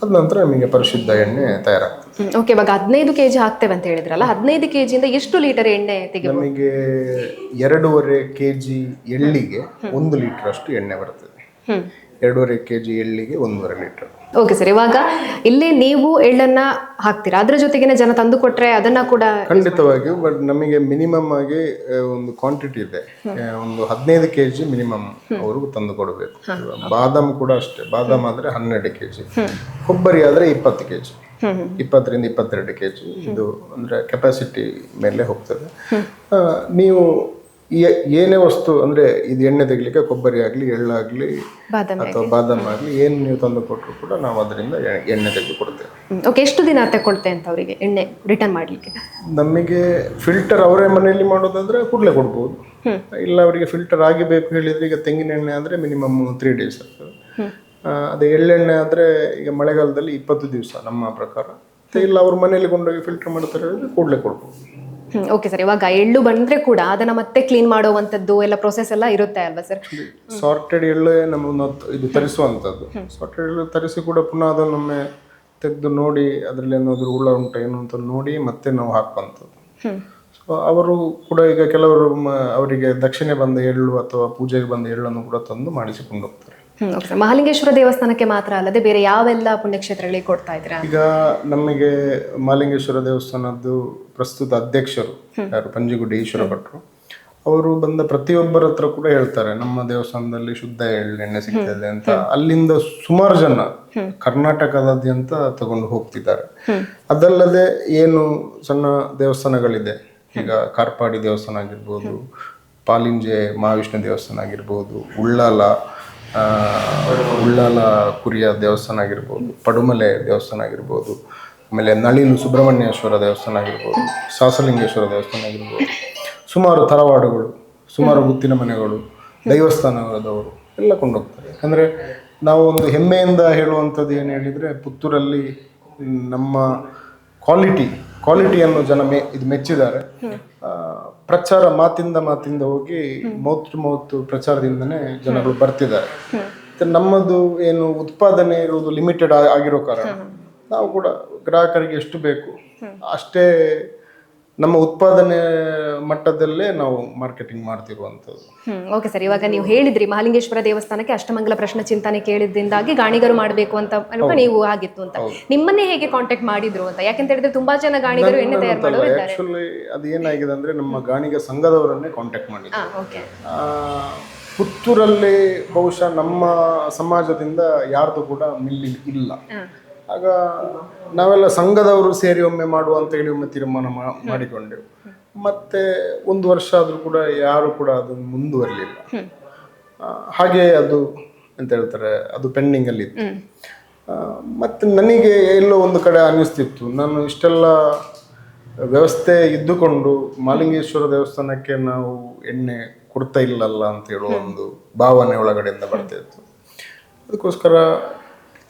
ಅದ ನಂತರ ನಿಮಗೆ ಪರಿಶುದ್ಧ ಎಣ್ಣೆ ತಯಾರಾಗ್ತದೆ. ಓಕೆ ಇವಾಗ ಹದಿನೈದು ಕೆಜಿ ಹಾಕ್ತೇವೆ ಅಂತ ಹೇಳಿದ್ರಲ್ಲ ಹದಿನೈದು ಕೆಜಿಯಿಂದ ಎಷ್ಟು ಲೀಟರ್ ಎಣ್ಣೆ ತೆಗೆದು ನಮಗೆ ಎರಡೂವರೆ ಕೆ ಜಿ ಎಳ್ಳಿಗೆ ಒಂದು ಲೀಟರ್ ಅಷ್ಟು ಎಣ್ಣೆ ಬರ್ತದೆ. ಎರಡೂವರೆ ಕೆ ಜಿ ಎಳ್ಳಿಗೆ ಒಂದೂವರೆ ಲೀಟರ್ ಓಕೆ ಸರ್ ಇವಾಗ ಇಲ್ಲಿ ನೀವು ಎಳ್ಳನ್ನ ಹಾಕ್ತೀರಾ? ಅದ್ರ ಜೊತೆಗೆ ಜನ ತಂದು ಕೊಟ್ರೆ ಅದನ್ನ ಕೂಡ ಖಂಡಿತವಾಗಿಯೂ ಬಟ್ ನಮಗೆ ಮಿನಿಮಮ್ ಆಗಿ ಒಂದು ಕ್ವಾಂಟಿಟಿ ಇದೆ. ಒಂದು ಹದಿನೈದು ಕೆ ಜಿ ಮಿನಿಮಮ್ ಅವರು ತಂದು ಕೊಡಬೇಕು. ಬಾದಾಮ್ ಕೂಡ ಅಷ್ಟೇ. ಬಾದಾಮ್ ಆದ್ರೆ ಹನ್ನೆರಡು ಕೆ ಜಿ ಕೊಬ್ಬರಿ ಆದ್ರೆ ಇಪ್ಪತ್ತು ಕೆ ಜಿ ಇಪ್ಪತ್ತರಿಂದ ಇಪ್ಪತ್ತೆರಡು ಕೆ ಜಿ ಇದು ಅಂದ್ರೆ ಕೆಪಾಸಿಟಿ ಮೇಲೆ ಹೋಗ್ತದೆ. ನೀವು ಏನೇ ವಸ್ತು ಅಂದ್ರೆ ಇದು ಎಣ್ಣೆ ತೆಗಿಲಿಕ್ಕೆ ಕೊಬ್ಬರಿ ಆಗಲಿ ಎಳ್ಳಾಗ್ಲಿ ಬಾದಾಮಿ ಅಥವಾ ಬಾದಾಮಿ ಆಗಲಿ ಏನು ನೀವು ತಂದು ಕೊಟ್ಟರು ಕೂಡ ನಾವು ಅದರಿಂದ ಎ- ಎಣ್ಣೆ ತೆಗೆದು ಕೊಡ್ತೇವೆ ಓಕೆ ಎಷ್ಟು ದಿನ ತಗೊಳ್ತೆ ಅಂತ ಅವರಿಗೆ ಎಣ್ಣೆ ರಿಟರ್ನ್ ಮಾಡ್ಲಿಕ್ಕೆ? ನಮಗೆ ಫಿಲ್ಟರ್ ಅವರೇ ಮನೆಯಲ್ಲಿ ಮಾಡೋದಾದ್ರೆ ಕೂಡಲೇ ಕೊಡ್ಬೋದು. ಇಲ್ಲ ಅವರಿಗೆ ಫಿಲ್ಟರ್ ಆಗಿಬೇಕು ಹೇಳಿದ್ರೆ ಈಗ ತೆಂಗಿನ ಎಣ್ಣೆ ಆದರೆ ಮಿನಿಮಮ್ ತ್ರೀ ಡೇಸ್ ಆಗ್ತದೆ. ಆ, ಅದೇ ಎಳ್ಳೆಣ್ಣೆ ಆದರೆ ಈಗ ಮಳೆಗಾಲದಲ್ಲಿ ಇಪ್ಪತ್ತು ದಿವಸ ನಮ್ಮ ಪ್ರಕಾರ. ಮತ್ತೆ ಇಲ್ಲ ಅವ್ರ ಮನೆಯಲ್ಲಿ ಕೊಂಡೋಗಿ ಫಿಲ್ಟರ್ ಮಾಡ್ತಾರೆ ಹೇಳಿದ್ರೆ ಕೂಡಲೇ ಕೊಡ್ಬೋದು. ಓಕೆ ಸರ್ ಇವಾಗ ಎಳ್ಳು ಬಂದ್ರೆ ಕೂಡ ಅದನ್ನ ಮತ್ತೆ ಕ್ಲೀನ್ ಮಾಡುವಂತದ್ದು ಎಲ್ಲ ಪ್ರೊಸೆಸ್ ಎಲ್ಲ ಇರುತ್ತೆ ಅಲ್ವಾ ಸರ್ ಸಾರ್ಟೆಡ್ ಎಳ್ಳು ನಮ್ಮನ್ನು ಇದು ತರಿಸುವಂಥದ್ದು ಸಾರ್ಟೆಡ್ ಎಳ್ಳು ತರಿಸಿ ಕೂಡ ಪುನಃ ಅದನ್ನೊಮ್ಮೆ ತೆಗೆದು ನೋಡಿ ಅದರಲ್ಲಿ ಏನಾದರೂ ಹುಳ ಉಂಟು ಏನು ಅಂತ ನೋಡಿ ಮತ್ತೆ ನಾವು ಹಾಕುವಂಥದ್ದು. ಸೊ ಅವರು ಕೂಡ ಈಗ ಕೆಲವರು ಅವರಿಗೆ ದಕ್ಷಿಣೆ ಬಂದ ಎಳ್ಳು ಅಥವಾ ಪೂಜೆಗೆ ಬಂದ ಎಳ್ಳನ್ನು ಕೂಡ ತಂದು ಮಾಡಿಸಿಕೊಂಡು ಹೋಗ್ತಾರೆ. ಮಹಾಲಿಂಗೇಶ್ವರ ದೇವಸ್ಥಾನಕ್ಕೆ ಮಾತ್ರ ಅಲ್ಲದೆ ಬೇರೆ ಯಾವೆಲ್ಲ ಪುಣ್ಯಕ್ಷೇತ್ರಗಳಿಗೆ ಕೊಡ್ತಾ ಇದ್ರೆ ಈಗ ನಮಗೆ ಮಾಲಿಂಗೇಶ್ವರ ದೇವಸ್ಥಾನದ್ದು ಪ್ರಸ್ತುತ ಅಧ್ಯಕ್ಷರು ಯಾರು? ಪಂಜಿಗುಡಿ ಈಶ್ವರ ಭಟ್ರು. ಅವರು ಬಂದ ಪ್ರತಿಯೊಬ್ಬರ ಹತ್ರ ಕೂಡ ಹೇಳ್ತಾರೆ ನಮ್ಮ ದೇವಸ್ಥಾನದಲ್ಲಿ ಶುದ್ಧ ಎಳ್ಳೆಣ್ಣೆ ಸಿಗ್ತದೆ ಅಂತ. ಅಲ್ಲಿಂದ ಸುಮಾರು ಜನ ಕರ್ನಾಟಕದಾದ್ಯಂತ ತಗೊಂಡು ಹೋಗ್ತಿದ್ದಾರೆ. ಅದಲ್ಲದೆ ಏನು ಸಣ್ಣ ದೇವಸ್ಥಾನಗಳಿದೆ. ಈಗ ಕಾರ್ಪಾಡಿ ದೇವಸ್ಥಾನ ಆಗಿರ್ಬೋದು ಪಾಲಿಂಜೆ ಮಹಾವಿಷ್ಣು ದೇವಸ್ಥಾನ ಆಗಿರ್ಬೋದು ಉಳ್ಳಾಲ ಉಳ್ಳಾಲ ಕುರಿಯ ದೇವಸ್ಥಾನ ಆಗಿರ್ಬೋದು, ಪಡುಮಲೆ ದೇವಸ್ಥಾನ ಆಗಿರ್ಬೋದು, ಆಮೇಲೆ ನಳಿಲು ಸುಬ್ರಹ್ಮಣ್ಯೇಶ್ವರ ದೇವಸ್ಥಾನ ಆಗಿರ್ಬೋದು, ಸಾಸಲಿಂಗೇಶ್ವರ ದೇವಸ್ಥಾನ ಆಗಿರ್ಬೋದು, ಸುಮಾರು ತರವಾಡುಗಳು, ಸುಮಾರು ಗುತ್ತಿನ ಮನೆಗಳು, ದೈವಸ್ಥಾನದವರು ಎಲ್ಲ ಕೊಂಡೋಗ್ತಾರೆ. ಯಾಕಂದರೆ ನಾವು ಒಂದು ಹೆಮ್ಮೆಯಿಂದ ಹೇಳುವಂಥದ್ದು ಏನು ಹೇಳಿದರೆ, ಪುತ್ತೂರಲ್ಲಿ ನಮ್ಮ ಕ್ವಾಲಿಟಿ, ಕ್ವಾಲಿಟಿಯನ್ನು ಜನ ಮೆ, ಇದು ಮೆಚ್ಚಿದ್ದಾರೆ. ಪ್ರಚಾರ ಮಾತಿಂದ ಮಾತಿಂದ ಹೋಗಿ ಮೌತ್ ಟು ಮೌತ್ ಪ್ರಚಾರದಿಂದನೇ ಜನಗಳು ಬರ್ತಿದ್ದಾರೆ. ಮತ್ತೆ ನಮ್ಮದು ಏನು ಉತ್ಪಾದನೆ ಇರುವುದು ಲಿಮಿಟೆಡ್ ಆಗಿರೋ ಕಾರಣ. ನಾವು ಕೂಡ ಗ್ರಾಹಕರಿಗೆ ಎಷ್ಟು ಬೇಕು ಅಷ್ಟೇ ನಮ್ಮ ಉತ್ಪಾದನೆ ಮಟ್ಟದಲ್ಲೇ ನಾವು ಮಾರ್ಕೆಟಿಂಗ್ ಮಾಡ್ತಿರುವಂಥದ್ದು. ಹ್ಮ್ ಓಕೆ ಸರ್ ಇವಾಗ ನೀವು ಹೇಳಿದ್ರಿ ಮಹಾಲಿಂಗೇಶ್ವರ ದೇವಸ್ಥಾನಕ್ಕೆ ಅಷ್ಟಮಂಗಲ ಪ್ರಶ್ನೆ ಚಿಂತನೆ ಕೇಳಿದ್ರಿಂದಾಗಿ ಗಾಣಿಗರು ಮಾಡಬೇಕು ಅಂತ ಅಲ್ವಾ ನೀವು ಆಗಿತ್ತು ಅಂತ. ನಿಮ್ಮನ್ನೇ ಹೇಗೆ ಕಾಂಟ್ಯಾಕ್ಟ್ ಮಾಡಿದ್ರು ಅಂತ? ಯಾಕಂತ ಹೇಳಿದ್ರೆ ತುಂಬಾ ಜನ ಗಾಣಿಗರು ಎಣ್ಣೆ ತಯಾರು ಮಾಡೋರು ಇದ್ದಾರೆ ಆಕ್ಚುಲಿ ಅದು ಏನಾಗಿದೆ ಅಂದ್ರೆ ನಮ್ಮ ಗಾಣಿಗ ಸಂಘದವರನ್ನೇ ಕಾಂಟ್ಯಾಕ್ಟ್ ಮಾಡಿ ಓಕೆ ಪುತ್ತೂರಲ್ಲಿ ಬಹುಶಃ ನಮ್ಮ ಸಮಾಜದಿಂದ ಯಾರ್ದು ಕೂಡ ಮಿಲ್ ಇಲ್ಲ. ಆಗ ನಾವೆಲ್ಲ ಸಂಘದವರು ಸೇರಿ ಒಮ್ಮೆ ಮಾಡುವ ಅಂತ ಹೇಳಿ ಒಮ್ಮೆ ತೀರ್ಮಾನ ಮಾಡಿಕೊಂಡೆವು. ಮತ್ತೆ ಒಂದು ವರ್ಷ ಆದರೂ ಕೂಡ ಯಾರು ಕೂಡ ಅದನ್ನು ಮುಂದುವರಲಿಲ್ಲ. ಹಾಗೆ ಅದು ಅಂತ ಹೇಳ್ತಾರೆ ಅದು ಪೆಂಡಿಂಗ್ ಅಲ್ಲಿ ಇತ್ತು ಮತ್ತೆ ನನಗೆ ಎಲ್ಲೋ ಒಂದು ಕಡೆ ಅನ್ನಿಸ್ತಿತ್ತು. ನಾನು ಇಷ್ಟೆಲ್ಲ ವ್ಯವಸ್ಥೆ ಇದ್ದುಕೊಂಡು ಮಾಲಿಂಗೇಶ್ವರ ದೇವಸ್ಥಾನಕ್ಕೆ ನಾವು ಎಣ್ಣೆ ಕೊಡ್ತಾ ಇಲ್ಲಲ್ಲ ಅಂತ ಹೇಳುವ ಒಂದು ಭಾವನೆ ಒಳಗಡೆಯಿಂದ ಬರ್ತಾ ಇತ್ತು. ಅದಕ್ಕೋಸ್ಕರ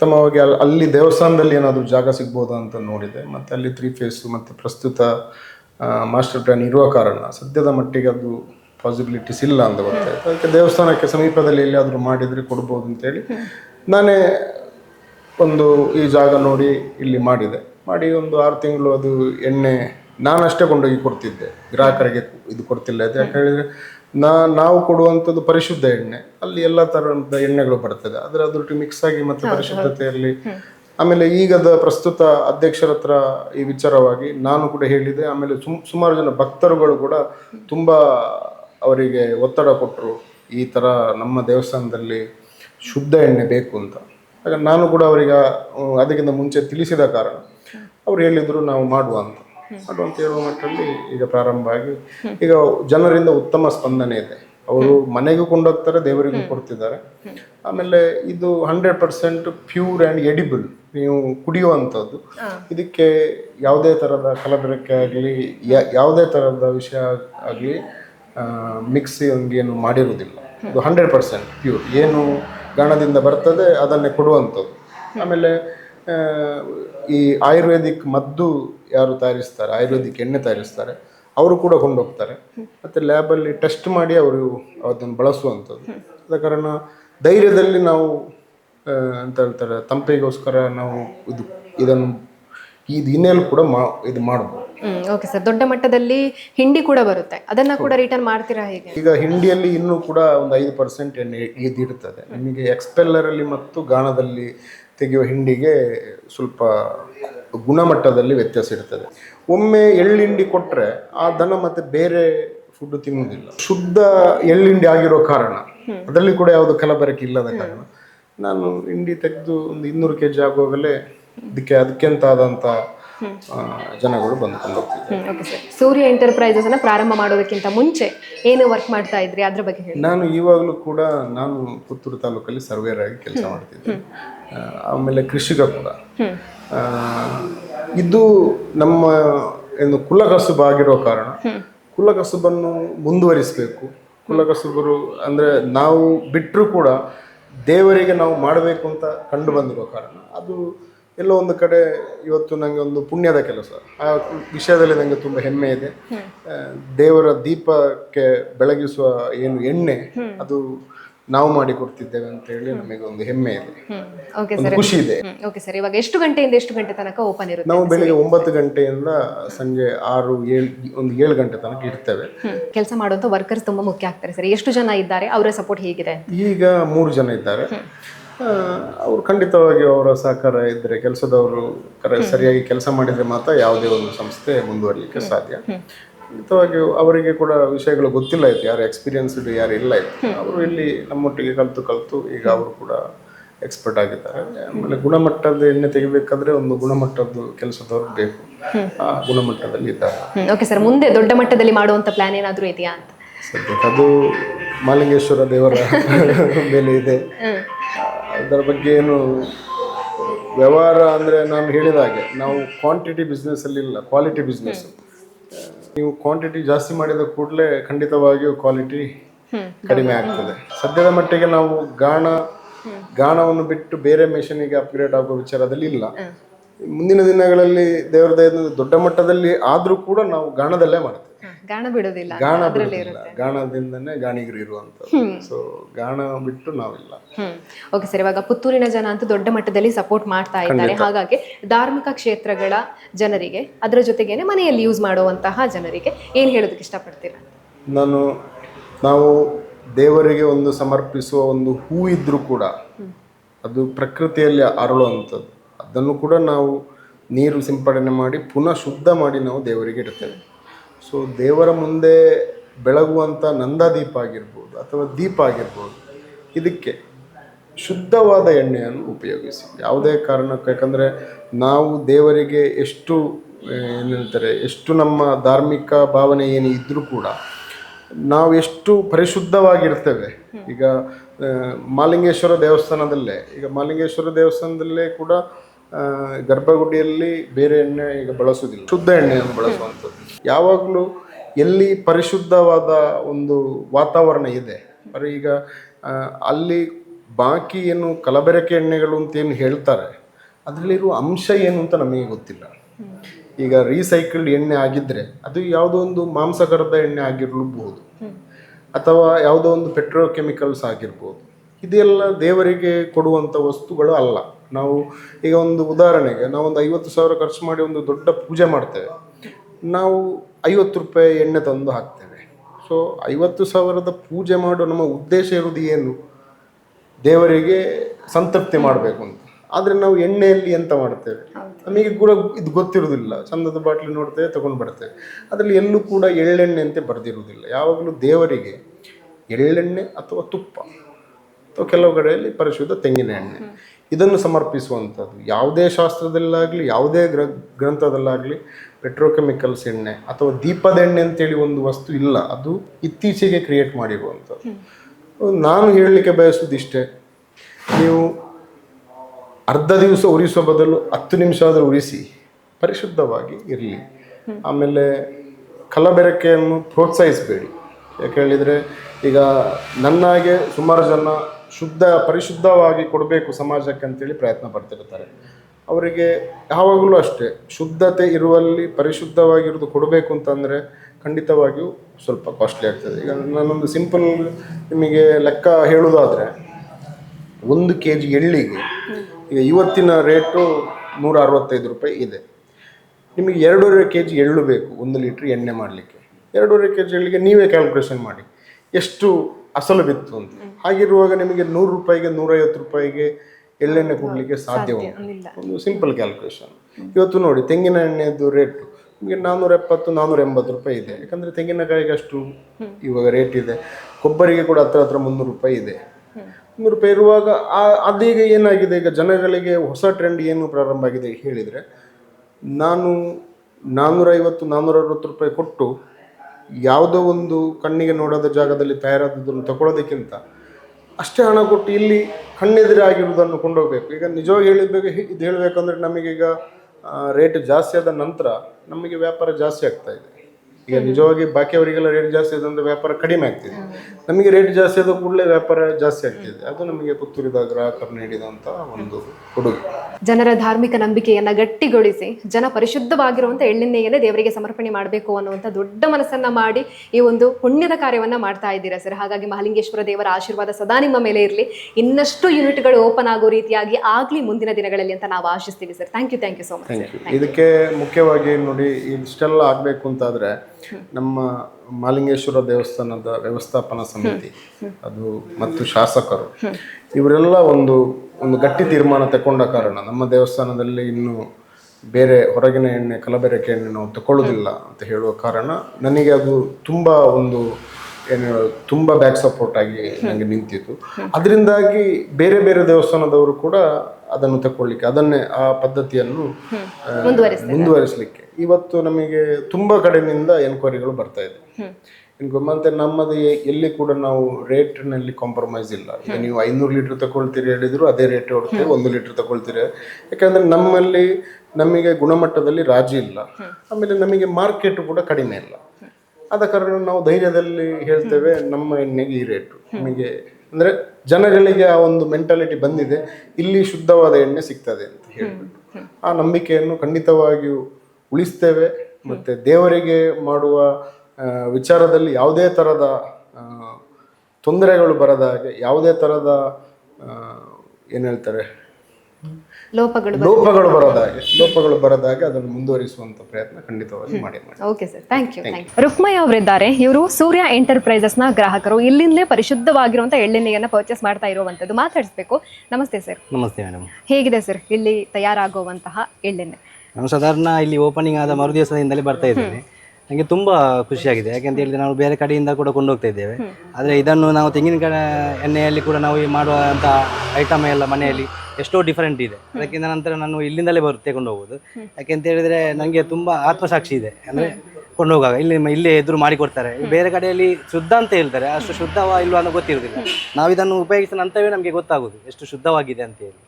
ಪ್ರಥಮವಾಗಿ ಅಲ್ಲಿ ಅಲ್ಲಿ ದೇವಸ್ಥಾನದಲ್ಲಿ ಏನಾದರೂ ಜಾಗ ಸಿಗ್ಬೋದಾ ಅಂತ ನೋಡಿದೆ. ಮತ್ತು ಅಲ್ಲಿ ತ್ರೀ ಫೇಸು ಮತ್ತು ಪ್ರಸ್ತುತ ಮಾಸ್ಟರ್ ಪ್ಲಾನ್ ಇರುವ ಕಾರಣ ಸದ್ಯದ ಮಟ್ಟಿಗೆ ಅದು ಪಾಸಿಬಿಲಿಟೀಸ್ ಇಲ್ಲ ಅಂತ ಗೊತ್ತಾಯ್ತು. ಅದಕ್ಕೆ ದೇವಸ್ಥಾನಕ್ಕೆ ಸಮೀಪದಲ್ಲಿ ಎಲ್ಲಿಯಾದರೂ ಮಾಡಿದರೆ ಕೊಡ್ಬೋದು ಅಂತೇಳಿ ನಾನೇ ಒಂದು ಈ ಜಾಗ ನೋಡಿ ಇಲ್ಲಿ ಮಾಡಿದೆ. ಮಾಡಿ ಒಂದು ಆರು ತಿಂಗಳು ಅದು ಎಣ್ಣೆ ನಾನಷ್ಟೇ ಕೊಂಡೋಗಿ ಕೊಡ್ತಿದ್ದೆ. ಗ್ರಾಹಕರಿಗೆ ಇದು ಕೊಡ್ತಿಲ್ಲ ಅಂತ ಯಾಕೆ ಹೇಳಿದ್ರೆ ನಾ ನಾವು ಕೊಡುವಂಥದ್ದು ಪರಿಶುದ್ಧ ಎಣ್ಣೆ. ಅಲ್ಲಿ ಎಲ್ಲ ತರಹದ ಎಣ್ಣೆಗಳು ಬರ್ತದೆ. ಆದರೆ ಅದರೊಟ್ಟಿಗೆ ಮಿಕ್ಸ್ ಆಗಿ ಮತ್ತೆ ಪರಿಶುದ್ಧತೆಯಲ್ಲಿ ಆಮೇಲೆ ಈಗದ ಪ್ರಸ್ತುತ ಅಧ್ಯಕ್ಷರ ಹತ್ರ ಈ ವಿಚಾರವಾಗಿ ನಾನು ಕೂಡ ಹೇಳಿದೆ. ಆಮೇಲೆ ಸುಮ್ ಸುಮಾರು ಜನ ಭಕ್ತರುಗಳು ಕೂಡ ತುಂಬ ಅವರಿಗೆ ಒತ್ತಡ ಕೊಟ್ಟರು ಈ ಥರ ನಮ್ಮ ದೇವಸ್ಥಾನದಲ್ಲಿ ಶುದ್ಧ ಎಣ್ಣೆ ಬೇಕು ಅಂತ. ಹಾಗೆ ನಾನು ಕೂಡ ಅವರಿಗೆ ಅದಕ್ಕಿಂತ ಮುಂಚೆ ತಿಳಿಸಿದ ಕಾರಣ. ಅವ್ರು ಹೇಳಿದ್ರು ನಾವು ಮಾಡುವ ಅಂತ. ಮಾಡುವ ಅಂತ ಹೇಳುವ ಮಟ್ಟಲ್ಲಿ ಈಗ ಪ್ರಾರಂಭ ಆಗಿ ಈಗ ಜನರಿಂದ ಉತ್ತಮ ಸ್ಪಂದನೆ ಇದೆ. ಅವರು ಮನೆಗೂ ಕೊಂಡೋಗ್ತಾರೆ ದೇವರಿಗೂ ಕೊಡ್ತಿದ್ದಾರೆ. ಆಮೇಲೆ ಇದು hundred percent pure and edible ನೀವು ಕುಡಿಯುವಂಥದ್ದು ಇದಕ್ಕೆ ಯಾವುದೇ ಥರದ ಕಲಬೆರಕೆ ಆಗಲಿ ಯಾವುದೇ ಥರದ ವಿಷಯ ಆಗಲಿ ಮಿಕ್ಸಿ ಹಂಗೇನು ಮಾಡಿರುವುದಿಲ್ಲ. ಇದು ಹಂಡ್ರೆಡ್ ಪರ್ಸೆಂಟ್ ಪ್ಯೂರ್ ಏನು ಗಣದಿಂದ ಬರ್ತದೆ ಅದನ್ನೇ ಕೊಡುವಂಥದ್ದು. ಆಮೇಲೆ ಈ ಆಯುರ್ವೇದಿಕ್ ಮದ್ದು ಯಾರು ತಯಾರಿಸ್ತಾರೆ ಆಯುರ್ವೇದಿಕ್ ಎಣ್ಣೆ ತಯಾರಿಸ್ತಾರೆ ಅವರು ಕೂಡ ಕೊಂಡೋಗ್ತಾರೆ. ಮತ್ತು ಲ್ಯಾಬಲ್ಲಿ ಟೆಸ್ಟ್ ಮಾಡಿ ಅವರು ಅದನ್ನು ಬಳಸುವಂಥದ್ದು. ಆದ ಕಾರಣ ಧೈರ್ಯದಲ್ಲಿ ನಾವು ಅಂತ ಹೇಳ್ತಾರೆ ತಂಪೆಗೋಸ್ಕರ ನಾವು ಇದು ಇದನ್ನು ಇದು ಇನ್ನೇನು ಕೂಡ ಮಾ ಇದು ಮಾಡ್ಬೋದು. ಓಕೆ ಸರ್ ದೊಡ್ಡ ಮಟ್ಟದಲ್ಲಿ ಹಿಂಡಿ ಕೂಡ ಬರುತ್ತೆ. ಅದನ್ನ ಕೂಡ ರಿಟರ್ನ್ ಮಾಡ್ತೀರಾ ಹೇಗೆ? ಈಗ ಹಿಂಡಿಯಲ್ಲಿ ಇನ್ನೂ ಕೂಡ ಒಂದು ಐದು ಪರ್ಸೆಂಟ್ ಎಣ್ಣೆ ಇದಿರ್ತದೆ ನಿಮಗೆ ಎಕ್ಸ್ಪೆಲ್ಲರಲ್ಲಿ ಮತ್ತು ಗಾಣದಲ್ಲಿ ತೆಗೆಯುವ ಹಿಂಡಿಗೆ ಸ್ವಲ್ಪ ಗುಣಮಟ್ಟದಲ್ಲಿ ವ್ಯತ್ಯಾಸ ಇರ್ತದೆ. ಒಮ್ಮೆ ಎಳ್ಳಿಂಡಿ ಕೊಟ್ಟರೆ ಆ ದನ ಮತ್ತೆ ಬೇರೆ ಫುಡ್ ತಿನ್ನುವುದಿಲ್ಲ. ಶುದ್ಧ ಎಳ್ಳಿಂಡಿ ಆಗಿರೋ ಕಾರಣ. ಅದರಲ್ಲಿ ಕೂಡ ಯಾವುದು ಕಲಬೆರಕೆ ಇಲ್ಲದ ಕಾರಣ. ನಾನು ಹಿಂಡಿ ತೆಗೆದು ಒಂದು ಇನ್ನೂರು ಕೆ ಜಿ ಆಗುವಾಗಲೇ ಇದಕ್ಕೆ ಅದಕ್ಕೆ ಆದಂತ ಆದಂಥ ಜನಗಳು ಬಂದ್ಕೊಂಡು ಓಕೆ ಸರ್ ಸೂರ್ಯ ಎಂಟರ್ಪ್ರೈಸಸ್ ಅನ್ನ ಪ್ರಾರಂಭ ಮಾಡೋದಕ್ಕಿಂತ ಮುಂಚೆ ಏನು ವರ್ಕ್ ಮಾಡ್ತಾ ಇದ್ರಿ? ಅದ್ರ ಬಗ್ಗೆ ಹೇಳಿ. ನಾನು ಇವಾಗಲೂ ಕೂಡ ನಾನು ಪುತ್ತೂರು ತಾಲೂಕಲ್ಲಿ ಸರ್ವೇರ್ ಆಗಿ ಕೆಲಸ ಮಾಡ್ತಿದ್ದೆ ಆಮೇಲೆ ಕೃಷಿಕ ಕೂಡ. ಇದು ನಮ್ಮ ಏನು ಕುಲಕಸುಬು ಆಗಿರೋ ಕಾರಣ. ಕುಲಕಸುಬನ್ನು ಮುಂದುವರಿಸಬೇಕು. ಕುಲಕಸುಬರು ಅಂದರೆ ನಾವು ಬಿಟ್ಟರೂ ಕೂಡ ದೇವರಿಗೆ ನಾವು ಮಾಡಬೇಕು ಅಂತ ಕಂಡು ಬಂದಿರೋ ಕಾರಣ. ಅದು ಎಲ್ಲೋ ಒಂದು ಕಡೆ ಇವತ್ತು ನನಗೆ ಒಂದು ಪುಣ್ಯದ ಕೆಲಸ. ಆ ವಿಷಯದಲ್ಲಿ ನನಗೆ ತುಂಬ ಹೆಮ್ಮೆ ಇದೆ. ದೇವರ ದೀಪಕ್ಕೆ ಬೆಳಗಿಸುವ ಏನು ಎಣ್ಣೆ ಅದು ನಾವು ಮಾಡಿ ಕೊಡ್ತಿದ್ದೇವೆ ಅಂತ ಹೇಳಿ ನಮಗೆ ಒಂದು ಹೆಮ್ಮೆ ಇದೆ. ಓಕೆ ಒಂದು ಸರ್. ಖುಷಿ ಇದೆ. Okay sir. ಇವಾಗ ಎಷ್ಟು ಗಂಟೆಯಿಂದ ಎಷ್ಟು ಗಂಟೆ ತನಕ ಓಪನ್ ಇರುತ್ತೆ? ನಾವು ಬೆಳಿಗ್ಗೆ ಒಂಬತ್ತು ಗಂಟೆಯಿಂದ ಸಂಜೆ ಆರು ಏಳು ಒಂದು ಏಳು ಗಂಟೆ ತನಕ ಇರ್ತೇವೆ. ಕೆಲಸ ಮಾಡುವಂತ ವರ್ಕರ್ಸ್ ತುಂಬಾ ಮುಖ್ಯ ಆಗ್ತಾರೆ ಸರ್. ಎಷ್ಟು ಜನ ಇದ್ದಾರೆ? ಅವರ ಸಪೋರ್ಟ್ ಹೇಗಿದೆ? ಈಗ ಮೂರು ಜನ ಇದ್ದಾರೆ. ಆ, ಅವರು ಖಂಡಿತವಾಗಿ ಅವರ ಸಹಕಾರ ಇದ್ದರೆ ಕೆಲಸದವರು ಕರ ಸರಿಯಾಗಿ ಕೆಲಸ ಮಾಡಿದ್ರೆ ಮಾತ್ರ ಯಾವುದೇ ಒಂದು ಸಂಸ್ಥೆ ಮುಂದುವರಿಲಿಕ್ಕೆ ಸಾಧ್ಯ. ಖಂಡಿತವಾಗಿ ಅವರಿಗೆ ಕೂಡ ವಿಷಯಗಳು ಗೊತ್ತಿಲ್ಲ ಇತ್ತು. ಯಾರು ಎಕ್ಸ್ಪೀರಿಯನ್ಸ್ಡ್ ಯಾರು ಇಲ್ಲ ಇತ್ತು. ಅವರು ಇಲ್ಲಿ ನಮ್ಮೊಟ್ಟಿಗೆ ಕಲಿತು ಕಲಿತು ಈಗ ಅವರು ಕೂಡ ಎಕ್ಸ್ಪರ್ಟ್ ಆಗಿದ್ದಾರೆ. ಆಮೇಲೆ ಗುಣಮಟ್ಟದ ಎಣ್ಣೆ ತೆಗಿಬೇಕಾದ್ರೆ ಒಂದು ಗುಣಮಟ್ಟದ ಕೆಲಸದವರು ಬೇಕು. ಆ ಗುಣಮಟ್ಟದಲ್ಲಿ ಇದ್ದಾರೆ. ಓಕೆ ಸರ್ ಮುಂದೆ ದೊಡ್ಡ ಮಟ್ಟದಲ್ಲಿ ಮಾಡುವಂತ ಪ್ಲಾನ್ ಏನಾದರೂ ಇದೆಯಾ ಅಂತ? ಸದ್ಯಕ್ಕೆ ಅದು ಮಾಲಿಂಗೇಶ್ವರ ದೇವರ ಮೇಲೆ ಇದೆ. ಅದರ ಬಗ್ಗೆ ಏನು ವ್ಯವಹಾರ ಅಂದರೆ ನಾನು ಹೇಳಿದ ಹಾಗೆ ನಾವು ಕ್ವಾಂಟಿಟಿ ಬಿಸ್ನೆಸ್ಸಲ್ಲಿ ಇಲ್ಲ ಕ್ವಾಲಿಟಿ ಬಿಸ್ನೆಸ್ ನೀವು ಕ್ವಾಂಟಿಟಿ ಜಾಸ್ತಿ ಮಾಡಿದ ಕೂಡಲೇ ಖಂಡಿತವಾಗಿಯೂ ಕ್ವಾಲಿಟಿ ಕಡಿಮೆ ಆಗ್ತದೆ. ಸದ್ಯದ ಮಟ್ಟಿಗೆ ನಾವು ಗಾಣ ಗಾಣವನ್ನು ಬಿಟ್ಟು ಬೇರೆ ಮೆಷಿನಿಗೆ ಅಪ್ಗ್ರೇಡ್ ಆಗುವ ವಿಚಾರದಲ್ಲಿ ಇಲ್ಲ. ಮುಂದಿನ ದಿನಗಳಲ್ಲಿ ದೇವರ ದಯದಿಂದ ದೊಡ್ಡ ಮಟ್ಟದಲ್ಲಿ ಆದರೂ ಕೂಡ ನಾವು ಗಾಣದಲ್ಲೇ ಮಾಡ್ತೇವೆ. ಗಾಣ ಬಿಡೋದಿಲ್ಲ ಗಾಣ ಗಾಣದಿಂದನೇ ಗಾಣಿಗರು ಇರುವಂಥದ್ದು. ಸೊ ಗಾಣ ಬಿಟ್ಟು ನಾವಿಲ್ಲ. ಓಕೆ ಸರ್ ಇವಾಗ ಪುತ್ತೂರಿನ ಜನ ಅಂತೂ ದೊಡ್ಡ ಮಟ್ಟದಲ್ಲಿ ಸಪೋರ್ಟ್ ಮಾಡ್ತಾ ಇದ್ದಾರೆ. ಹಾಗಾಗಿ ಧಾರ್ಮಿಕ ಕ್ಷೇತ್ರಗಳ ಜನರಿಗೆ ಅದರ ಜೊತೆಗೇನೆ ಮನೆಯಲ್ಲಿ ಯೂಸ್ ಮಾಡುವಂತಹ ಜನರಿಗೆ ಏನ್ ಹೇಳೋದಕ್ಕೆ ಇಷ್ಟಪಡ್ತೀರ? ನಾನು ನಾವು ದೇವರಿಗೆ ಒಂದು ಸಮರ್ಪಿಸುವ ಒಂದು ಹೂ ಇದ್ರೂ ಕೂಡ ಅದು ಪ್ರಕೃತಿಯಲ್ಲಿ ಅರಳುವಂಥದ್ದು. ಅದನ್ನು ಕೂಡ ನಾವು ನೀರು ಸಿಂಪಡಣೆ ಮಾಡಿ ಪುನಃ ಶುದ್ಧ ಮಾಡಿ ನಾವು ದೇವರಿಗೆ ಇಡ್ತೇವೆ. ಸೊ ದೇವರ ಮುಂದೆ ಬೆಳಗುವಂಥ ನಂದಾದೀಪ ಆಗಿರ್ಬೋದು ಅಥವಾ ದೀಪ ಆಗಿರ್ಬೋದು ಇದಕ್ಕೆ ಶುದ್ಧವಾದ ಎಣ್ಣೆಯನ್ನು ಉಪಯೋಗಿಸಿ. ಯಾವುದೇ ಕಾರಣಕ್ಕೆ ಯಾಕಂದರೆ ನಾವು ದೇವರಿಗೆ ಎಷ್ಟು ಏನು ಹೇಳ್ತಾರೆ ಎಷ್ಟು ನಮ್ಮ ಧಾರ್ಮಿಕ ಭಾವನೆ ಏನು ಇದ್ದರೂ ಕೂಡ ನಾವು ಎಷ್ಟು ಪರಿಶುದ್ಧವಾಗಿರ್ತೇವೆ. ಈಗ ಮಾಲಿಂಗೇಶ್ವರ ದೇವಸ್ಥಾನದಲ್ಲೇ ಈಗ ಮಾಲಿಂಗೇಶ್ವರ ದೇವಸ್ಥಾನದಲ್ಲೇ ಕೂಡ ಗರ್ಭಗುಡಿಯಲ್ಲಿ ಬೇರೆ ಎಣ್ಣೆ ಈಗ ಬಳಸೋದಿಲ್ಲ ಶುದ್ಧ ಎಣ್ಣೆಯನ್ನು ಬಳಸುವಂಥದ್ದು. ಯಾವಾಗಲೂ ಎಲ್ಲಿ ಪರಿಶುದ್ಧವಾದ ಒಂದು ವಾತಾವರಣ ಇದೆ, ಬರೀ ಈಗ ಅಲ್ಲಿ ಬಾಕಿ ಏನು ಕಲಬೆರಕೆ ಎಣ್ಣೆಗಳು ಅಂತ ಏನು ಹೇಳ್ತಾರೆ ಅದರಲ್ಲಿರುವ ಅಂಶ ಏನು ಅಂತ ನಮಗೆ ಗೊತ್ತಿಲ್ಲ. ಈಗ ರೀಸೈಕಲ್ಡ್ ಎಣ್ಣೆ ಆಗಿದ್ದರೆ ಅದು ಯಾವುದೋ ಒಂದು ಮಾಂಸಕರದ ಎಣ್ಣೆ ಆಗಿರಲೂಬಹುದು ಅಥವಾ ಯಾವುದೋ ಒಂದು ಪೆಟ್ರೋಕೆಮಿಕಲ್ಸ್ ಆಗಿರ್ಬೋದು, ಇದೆಲ್ಲ ದೇವರಿಗೆ ಕೊಡುವಂಥ ವಸ್ತುಗಳು ಅಲ್ಲ. ನಾವು ಈಗ ಒಂದು ಉದಾಹರಣೆಗೆ ನಾವು ಒಂದು ಐವತ್ತು ಸಾವಿರ ಖರ್ಚು ಮಾಡಿ ಒಂದು ದೊಡ್ಡ ಪೂಜೆ ಮಾಡ್ತೇವೆ ನಾವು ಐವತ್ತು ರೂಪಾಯಿ ಎಣ್ಣೆ ತಂದು ಹಾಕ್ತೇವೆ. ಸೊ ಐವತ್ತು ಸಾವಿರದ ಪೂಜೆ ಮಾಡೋ ನಮ್ಮ ಉದ್ದೇಶ ಇರೋದು ಏನು? ದೇವರಿಗೆ ಸಂತೃಪ್ತಿ ಮಾಡಬೇಕು ಅಂತ. ಆದರೆ ನಾವು ಎಣ್ಣೆಯಲ್ಲಿ ಎಂತ ಮಾಡ್ತೇವೆ? ನಮಗೆ ಕೂಡ ಇದು ಗೊತ್ತಿರೋದಿಲ್ಲ ಚಂದದ ಬಾಟ್ಲಿ ನೋಡ್ತೇವೆ ತಗೊಂಡು ಬರ್ತೇವೆ. ಅದರಲ್ಲಿ ಎಲ್ಲೂ ಕೂಡ ಎಳ್ಳೆಣ್ಣೆ ಅಂತ ಬರೆದಿರುವುದಿಲ್ಲ. ಯಾವಾಗಲೂ ದೇವರಿಗೆ ಎಳ್ಳೆಣ್ಣೆ ಅಥವಾ ತುಪ್ಪ ಅಥವಾ ಕೆಲವು ಕಡೆಯಲ್ಲಿ ಪರಿಶುದ್ಧ ತೆಂಗಿನ ಎಣ್ಣೆ. ಇದನ್ನು ಸಮರ್ಪಿಸುವಂಥದ್ದು. ಯಾವುದೇ ಶಾಸ್ತ್ರದಲ್ಲಾಗಲಿ, ಯಾವುದೇ ಗ್ರ, ಗ್ರಂಥದಲ್ಲಾಗಲಿ ಪೆಟ್ರೋಕೆಮಿಕಲ್ಸ್ ಎಣ್ಣೆ ಅಥವಾ ದೀಪದ ಎಣ್ಣೆ ಅಂತೇಳಿ ಒಂದು ವಸ್ತು ಇಲ್ಲ. ಅದು ಇತ್ತೀಚೆಗೆ ಕ್ರಿಯೇಟ್ ಮಾಡಿರುವಂಥದ್ದು. ನಾನು ಹೇಳಲಿಕ್ಕೆ ಬಯಸುವುದಿಷ್ಟೇ ನೀವು ಅರ್ಧ ದಿವಸ ಉರಿಸುವ ಬದಲು ಹತ್ತು ನಿಮಿಷ ಆದರೂ ಉರಿಸಿ, ಪರಿಶುದ್ಧವಾಗಿ ಇರಲಿ. ಆಮೇಲೆ ಕಲಬೆರಕೆಯನ್ನು ಪ್ರೋತ್ಸಾಹಿಸಬೇಡಿ. ಯಾಕೆ ಹೇಳಿದರೆ, ಈಗ ನನ್ನಾಗೆ ಸುಮಾರು ಜನ ಶುದ್ಧ, ಪರಿಶುದ್ಧವಾಗಿ ಕೊಡಬೇಕು ಸಮಾಜಕ್ಕೆ ಅಂತೇಳಿ ಪ್ರಯತ್ನ ಪಡ್ತಿರ್ತಾರೆ. ಅವರಿಗೆ ಯಾವಾಗಲೂ ಅಷ್ಟೇ, ಶುದ್ಧತೆ ಇರುವಲ್ಲಿ ಪರಿಶುದ್ಧವಾಗಿರೋದು ಕೊಡಬೇಕು ಅಂತಂದರೆ ಖಂಡಿತವಾಗಿಯೂ ಸ್ವಲ್ಪ ಕಾಸ್ಟ್ಲಿ ಆಗ್ತದೆ. ಈಗ ನಾನೊಂದು ಸಿಂಪಲ್ ನಿಮಗೆ ಲೆಕ್ಕ ಹೇಳುವುದಾದರೆ ಒಂದು ಕೆ ಜಿ ಎಳ್ಳಿಗೆ ಈಗ ಇವತ್ತಿನ ರೇಟು ನೂರ ಅರವತ್ತೈದು ರೂಪಾಯಿ ಇದೆ. ನಿಮಗೆ ಎರಡೂವರೆ ಕೆ ಜಿ ಎಳ್ಳು ಬೇಕು ಒಂದು ಲೀಟ್ರ್ ಎಣ್ಣೆ ಮಾಡಲಿಕ್ಕೆ. ಎರಡೂವರೆ ಕೆ ಜಿ ಎಳ್ಳಿಗೆ ನೀವೇ ಕ್ಯಾಲ್ಕುಲೇಷನ್ ಮಾಡಿ. ಎಷ್ಟು ಅಸಲು ಬಿತ್ತು ಅಂತ. ಹಾಗಿರುವಾಗ ನಿಮಗೆ ನೂರು ರೂಪಾಯಿಗೆ ನೂರೈವತ್ತು ರೂಪಾಯಿಗೆ ಎಳ್ಳೆಣ್ಣೆ ಕೊಡಲಿಕ್ಕೆ ಸಾಧ್ಯ ಉಂಟು? ಒಂದು ಸಿಂಪಲ್ ಕ್ಯಾಲ್ಕುಲೇಷನ್ ಇವತ್ತು ನೋಡಿ ತೆಂಗಿನ ಎಣ್ಣೆದು ರೇಟು ನಿಮಗೆ ನಾನ್ನೂರ ಎಪ್ಪತ್ತು ನಾನ್ನೂರ ಎಂಬತ್ತು ರೂಪಾಯಿ ಇದೆ. ಯಾಕಂದರೆ ತೆಂಗಿನಕಾಯಿಗೆ ಅಷ್ಟು ಇವಾಗ ರೇಟ್ ಇದೆ. ಕೊಬ್ಬರಿಗೆ ಕೂಡ ಹತ್ರ ಹತ್ರ ಮುನ್ನೂರು ರೂಪಾಯಿ ಇದೆ. ಮುನ್ನೂರು ರೂಪಾಯಿ ಇರುವಾಗ ಅದೀಗ ಏನಾಗಿದೆ? ಈಗ ಜನಗಳಿಗೆ ಹೊಸ ಟ್ರೆಂಡ್ ಏನು ಪ್ರಾರಂಭ ಆಗಿದೆ? ಹೇಳಿದರೆ ನಾನು ನಾನ್ನೂರೈವತ್ತು ನಾನ್ನೂರ ಅರವತ್ತು ರೂಪಾಯಿ ಕೊಟ್ಟು ಯಾವುದೋ ಒಂದು ಕಣ್ಣಿಗೆ ನೋಡೋದ ಜಾಗದಲ್ಲಿ ತಯಾರಾದದನ್ನು ತಗೊಳ್ಳೋದಕ್ಕಿಂತ ಅಷ್ಟೇ ಹಣ ಕೊಟ್ಟು ಇಲ್ಲಿ ಕಣ್ಣೆದುರಾಗಿರುವುದನ್ನು ಕೊಂಡೋಗ್ಬೇಕು. ಈಗ ನಿಜವಾಗಿ ಹೇಳಿದ್ಬೇಕು ಇದು ಹೇಳಬೇಕಂದ್ರೆ ನಮಗೀಗ ರೇಟ್ ಜಾಸ್ತಿ ಆದ ನಂತರ ನಮಗೆ ವ್ಯಾಪಾರ ಜಾಸ್ತಿ ಆಗ್ತಾ ಇದೆ. ಈಗ ನಿಜವಾಗಿ ಬಾಕಿಯವರಿಗೆಲ್ಲ ರೇಟ್ ಜಾಸ್ತಿ ಇದೆ ಅಂದ್ರೆ ವ್ಯಾಪಾರ ಕಡಿಮೆ ಆಗ್ತಿದೆ. ನಮಗೆ ರೇಟ್ ಜಾಸ್ತಿ ಆದ ಕೂಡಲೇ ವ್ಯಾಪಾರ ಜಾಸ್ತಿ ಆಗ್ತಿದೆ. ಅದು ನಮಗೆ ಪುತ್ತೂರಿದ ಗ್ರಾಹಕರು ನೀಡಿದಂತ ಒಂದು ಕೊಡುಗೆ ಜನರ ಧಾರ್ಮಿಕ ನಂಬಿಕೆಯನ್ನ ಗಟ್ಟಿಗೊಳಿಸಿ ಜನ ಪರಿಶುದ್ಧವಾಗಿರುವಂತ ಎಳ್ಳೆಣ್ಣೆಯನ್ನೇ ದೇವರಿಗೆ ಸಮರ್ಪಣೆ ಮಾಡಬೇಕು ಅನ್ನುವಂಥ ದೊಡ್ಡ ಮನಸ್ಸನ್ನ ಮಾಡಿ ಈ ಒಂದು ಪುಣ್ಯದ ಕಾರ್ಯವನ್ನ ಮಾಡ್ತಾ ಇದ್ದೀರಾ ಸರ್? ಹಾಗಾಗಿ ಮಹಾಲಿಂಗೇಶ್ವರ ದೇವರ ಆಶೀರ್ವಾದ ಸದಾ ನಿಮ್ಮ ಮೇಲೆ ಇರಲಿ. ಇನ್ನಷ್ಟು ಯೂನಿಟ್ಗಳು ಓಪನ್ ಆಗೋ ರೀತಿಯಾಗಿ ಆಗ್ಲಿ ಮುಂದಿನ ದಿನಗಳಲ್ಲಿ ಅಂತ ನಾವು ಆಶಿಸ್ತೀವಿ sir. Thank you thank you so much ಇದಕ್ಕೆ ಮುಖ್ಯವಾಗಿ ನೋಡಿ ಇಷ್ಟೆಲ್ಲ ಆಗಬೇಕು ಅಂತಾದರೆ ನಮ್ಮ ಮಾಲಿಂಗೇಶ್ವರ ದೇವಸ್ಥಾನದ ವ್ಯವಸ್ಥಾಪನಾ ಸಮಿತಿ ಅದು ಮತ್ತು ಶಾಸಕರು ಇವರೆಲ್ಲ ಒಂದು ಒಂದು ಗಟ್ಟಿ ತೀರ್ಮಾನ ತಗೊಂಡ ಕಾರಣ ನಮ್ಮ ದೇವಸ್ಥಾನದಲ್ಲಿ ಇನ್ನು ಬೇರೆ ಹೊರಗಿನ ಎಣ್ಣೆ ಕಲಬೆರಕೆ ಎಣ್ಣೆ ನಾವು ತಗೊಳ್ಳೋದಿಲ್ಲ ಅಂತ ಹೇಳುವ ಕಾರಣ ನನಗೆ ಅದು ತುಂಬ ಒಂದು ಏನು ತುಂಬ ಬ್ಯಾಕ್ ಸಪೋರ್ಟ್ ಆಗಿ ನನಗೆ ನಿಂತಿತ್ತು. ಅದರಿಂದಾಗಿ ಬೇರೆ ಬೇರೆ ದೇವಸ್ಥಾನದವರು ಕೂಡ ಅದನ್ನು ತಗೊಳ್ಳಿಕ್ಕೆ ಅದನ್ನೇ ಆ ಪದ್ಧತಿಯನ್ನು ಮುಂದುವರಿಸಲಿಕ್ಕೆ. ಇವತ್ತು ನಮಗೆ ತುಂಬ ಕಡೆಯಿಂದ ಎನ್ಕ್ವೈರಿಗಳು ಬರ್ತಾ ಇದೆ. ಮತ್ತೆ ನಮ್ಮದು ಎಲ್ಲಿ ಕೂಡ ನಾವು ರೇಟ್ನಲ್ಲಿ ಕಾಂಪ್ರಮೈಸ್ ಇಲ್ಲ. ಈಗ ನೀವು ಐನೂರು ಲೀಟರ್ ತಗೊಳ್ತೀರಿ ಹೇಳಿದ್ರು ಅದೇ ರೇಟ್ ಹೊಡ್ತೀವಿ ಒಂದು ಲೀಟರ್ ತಗೊಳ್ತೀರಿ. ಯಾಕಂದ್ರೆ ನಮ್ಮಲ್ಲಿ ನಮಗೆ ಗುಣಮಟ್ಟದಲ್ಲಿ ರಾಜಿ ಇಲ್ಲ. ಆಮೇಲೆ ನಮಗೆ ಮಾರ್ಕೆಟ್ ಕೂಡ ಕಡಿಮೆ ಇಲ್ಲ. ಆದ ಕಾರಣ ನಾವು ಧೈರ್ಯದಲ್ಲಿ ಹೇಳ್ತೇವೆ ನಮ್ಮ ಎಣ್ಣೆಗೆ ಈ ರೇಟು ನಮಗೆ ಅಂದ್ರೆ ಜನಗಳಿಗೆ ಆ ಒಂದು ಮೆಂಟಾಲಿಟಿ ಬಂದಿದೆ ಇಲ್ಲಿ ಶುದ್ಧವಾದ ಎಣ್ಣೆ ಸಿಗ್ತದೆ ಅಂತ ಹೇಳ್ಬಿಟ್ಟು. ಆ ನಂಬಿಕೆಯನ್ನು ಖಂಡಿತವಾಗಿಯೂ ಉಳಿಸ್ತೇವೆ ಮತ್ತೆ ದೇವರಿಗೆ ಮಾಡುವ ವಿಚಾರದಲ್ಲಿ ಯಾವುದೇ ಥರದ ಆ, ತೊಂದರೆಗಳು ಬರದ ಹಾಗೆ ಯಾವುದೇ ಥರದ ಏನು ಹೇಳ್ತಾರೆ? ಲೋಪಗಳು ಲೋಪಗಳು ಬರದ ಹಾಗೆ ಲೋಪಗಳು ಬರದ ಹಾಗೆ ಅದನ್ನು ಮುಂದುವರಿಸುವಂತ ಪ್ರಯತ್ನ ಖಂಡಿತವಾಗಿ ಮಾಡಿ okay sir thank you thank you Rukmayya ಅವರಿದ್ದಾರೆ. ಇವರು ಸೂರ್ಯ ಎಂಟರ್ಪ್ರೈಸಸ್ನ ಗ್ರಾಹಕರು. ಇಲ್ಲಿಂದಲೇ ಪರಿಶುದ್ಧವಾಗಿರುವಂತಹ ಎಳ್ಳೆಣ್ಣೆಯನ್ನ ಪರ್ಚೇಸ್ ಮಾಡ್ತಾ ಇರುವಂತದ್ದು. ಮಾತಾಡಿಸ್ಬೇಕು. ನಮಸ್ತೆ ಸರ್ ನಮಸ್ತೆ ಮೇಡಮ್ ಹೇಗಿದೆ ಸರ್ ಇಲ್ಲಿ ತಯಾರಾಗುವಂತಹ ಎಳ್ಳೆಣ್ಣೆ ನಾನು ಸಾಧಾರಣ ಇಲ್ಲಿ ಓಪನಿಂಗ್ ಆದ ಮರುದಿವಸದಿಂದಲೇ ಬರ್ತಾ ಇದ್ದೇನೆ. ನನಗೆ ತುಂಬ ಖುಷಿಯಾಗಿದೆ. ಯಾಕೆಂತ ಹೇಳಿದ್ರೆ ನಾವು ಬೇರೆ ಕಡೆಯಿಂದ ಕೂಡ ಕೊಂಡೋಗ್ತಾ ಇದ್ದೇವೆ. ಆದರೆ ಇದನ್ನು ನಾವು ತೆಂಗಿನಕಾಯಿ ಎಣ್ಣೆಯಲ್ಲಿ ಕೂಡ ನಾವು ಈ ಮಾಡುವಂಥ ಐಟಮ್ ಎಲ್ಲ ಮನೆಯಲ್ಲಿ ಎಷ್ಟೋ ಡಿಫರೆಂಟ್ ಇದೆ. ಅದಕ್ಕಿಂತ ನಂತರ ನಾನು ಇಲ್ಲಿಂದಲೇ ಬರು ತಗೊಂಡು ಹೋಗೋದು ಯಾಕೆಂತ ಹೇಳಿದ್ರೆ ನನಗೆ ತುಂಬ ಆತ್ಮಸಾಕ್ಷಿ ಇದೆ. ಅಂದರೆ ಕೊಂಡೋಗಾಗ ಇಲ್ಲಿ ಇಲ್ಲೇ ಎದುರು ಮಾಡಿಕೊಡ್ತಾರೆ. ಬೇರೆ ಕಡೆಯಲ್ಲಿ ಶುದ್ಧ ಅಂತ ಹೇಳ್ತಾರೆ. ಅಷ್ಟು ಶುದ್ಧವಾ ಇಲ್ವಾ ಅನ್ನೋ ಗೊತ್ತಿರೋದಿಲ್ಲ ನಾವು ಇದನ್ನು ಉಪಯೋಗಿಸಿದ ನಂತರವೇ ನಮಗೆ ಗೊತ್ತಾಗೋದು ಎಷ್ಟು ಶುದ್ಧವಾಗಿದೆ ಅಂತ ಹೇಳಿ.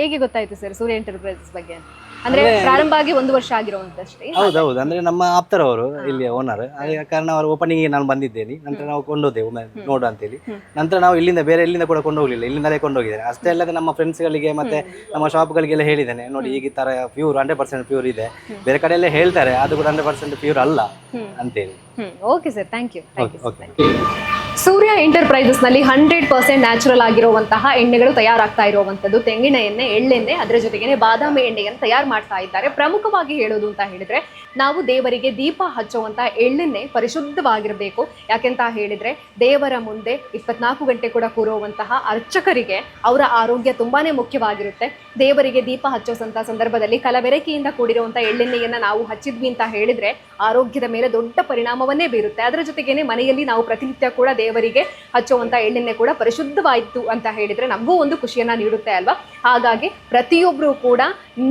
ಹೇಗೆ ಗೊತ್ತಾಯಿತು ಸರ್ ಸೂರ್ಯ ಎಂಟರ್ಪ್ರೈಸಸ್ ಬಗ್ಗೆ? ಅಂದ್ರೆ ಪ್ರಾರಂಭ ಆಗಿ ಒಂದು ವರ್ಷ ಆಗಿರುವಂತಷ್ಟೇ. ಹೌದೌದು ಅಂದ್ರೆ ನಮ್ಮ ಆಪ್ತರವರು ಇಲ್ಲಿ ಓನರ್ ಹಾಗೆ ಕಾರಣ ಅವರು ಓಪನಿಂಗ್ ನಾನು ಬಂದಿದ್ದೇನೆ. ನಂತರ ನಾವು ಕೊಂಡೋದೆವು ನೋಡು ಅಂತೇಳಿ. ನಂತರ ನಾವು ಇಲ್ಲಿಂದ ಬೇರೆ ಇಲ್ಲಿಂದ ಕೂಡ ಕೊಂಡೋಗ್ಲಿಲ್ಲ ಇಲ್ಲಿಂದಲೇ ಕೊಂಡೋಗಿದ್ದೇನೆ ಅಷ್ಟೇ ಅಲ್ಲದೆ ನಮ್ಮ ಫ್ರೆಂಡ್ಸ್ ಗಳಿಗೆ ಮತ್ತೆ ನಮ್ಮ ಶಾಪ್ ಗಳಿಗೆಲ್ಲ ಹೇಳಿದ್ದೇನೆ ನೋಡಿ ಈಗ ತರ ಪ್ಯೂರ್ ಹಂಡ್ರೆಡ್ ಪರ್ಸೆಂಟ್ ಪ್ಯೂರ್ ಇದೆ. ಬೇರೆ ಕಡೆ ಎಲ್ಲ ಹೇಳ್ತಾರೆ ಅದು ಕೂಡ ಹಂಡ್ರೆಡ್ ಪರ್ಸೆಂಟ್ ಪ್ಯೂರ್ ಅಲ್ಲ ಅಂತೇಳಿ. Okay sir thank you thank you okay Surya ಎಂಟರ್ಪ್ರೈಸಸ್ನಲ್ಲಿ hundred percent natural ಆಗಿರುವಂತಹ ಎಣ್ಣೆಗಳು ತಯಾರಾಗ್ತಾ ಇರುವಂತದ್ದು. ತೆಂಗಿನ ಎಣ್ಣೆ, ಎಳ್ಳೆಣ್ಣೆ, ಅದರ ಜೊತೆಗೆ ಬಾದಾಮಿ ಎಣ್ಣೆಯನ್ನು ತಯಾರು ಮಾಡ್ತಾ ಇದ್ದಾರೆ. ಪ್ರಮುಖವಾಗಿ ಹೇಳೋದು ಅಂತ ಹೇಳಿದ್ರೆ, ನಾವು ದೇವರಿಗೆ ದೀಪ ಹಚ್ಚುವಂತಹ ಎಳ್ಳೆಣ್ಣೆ ಪರಿಶುದ್ಧವಾಗಿರಬೇಕು. ಯಾಕೆಂತ ಹೇಳಿದ್ರೆ, ದೇವರ ಮುಂದೆ ಇಪ್ಪತ್ನಾಲ್ಕು ಗಂಟೆ ಕೂಡ ಕೂರುವಂತಹ ಅರ್ಚಕರಿಗೆ ಅವರ ಆರೋಗ್ಯ ತುಂಬಾನೇ ಮುಖ್ಯವಾಗಿರುತ್ತೆ. ದೇವರಿಗೆ ದೀಪ ಹಚ್ಚೋಸಂತ ಸಂದರ್ಭದಲ್ಲಿ ಕಲಬೆರಕೆಯಿಂದ ಕೂಡಿರುವಂತಹ ಎಳ್ಳೆಣ್ಣೆಯನ್ನ ನಾವು ಹಚ್ಚಿದ್ವಿ ಅಂತ ಹೇಳಿದ್ರೆ, ಆರೋಗ್ಯದ ಮೇಲೆ ದೊಡ್ಡ ಪರಿಣಾಮವನ್ನೇ ಬೀರುತ್ತೆ. ಅದರ ಜೊತೆಗೇನೆ ಮನೆಯಲ್ಲಿ ನಾವು ಪ್ರತಿನಿತ್ಯ ಕೂಡ ದೇವರಿಗೆ ಹಚ್ಚುವಂತ ಎಳ್ಳೆಣ್ಣೆ ಕೂಡ ಪರಿಶುದ್ಧವಾಯಿತು ಅಂತ ಹೇಳಿದ್ರೆ ನಮಗೂ ಒಂದು ಖುಷಿಯನ್ನ ನೀಡುತ್ತೆ ಅಲ್ವಾ? ಹಾಗಾಗಿ ಪ್ರತಿಯೊಬ್ಬರೂ ಕೂಡ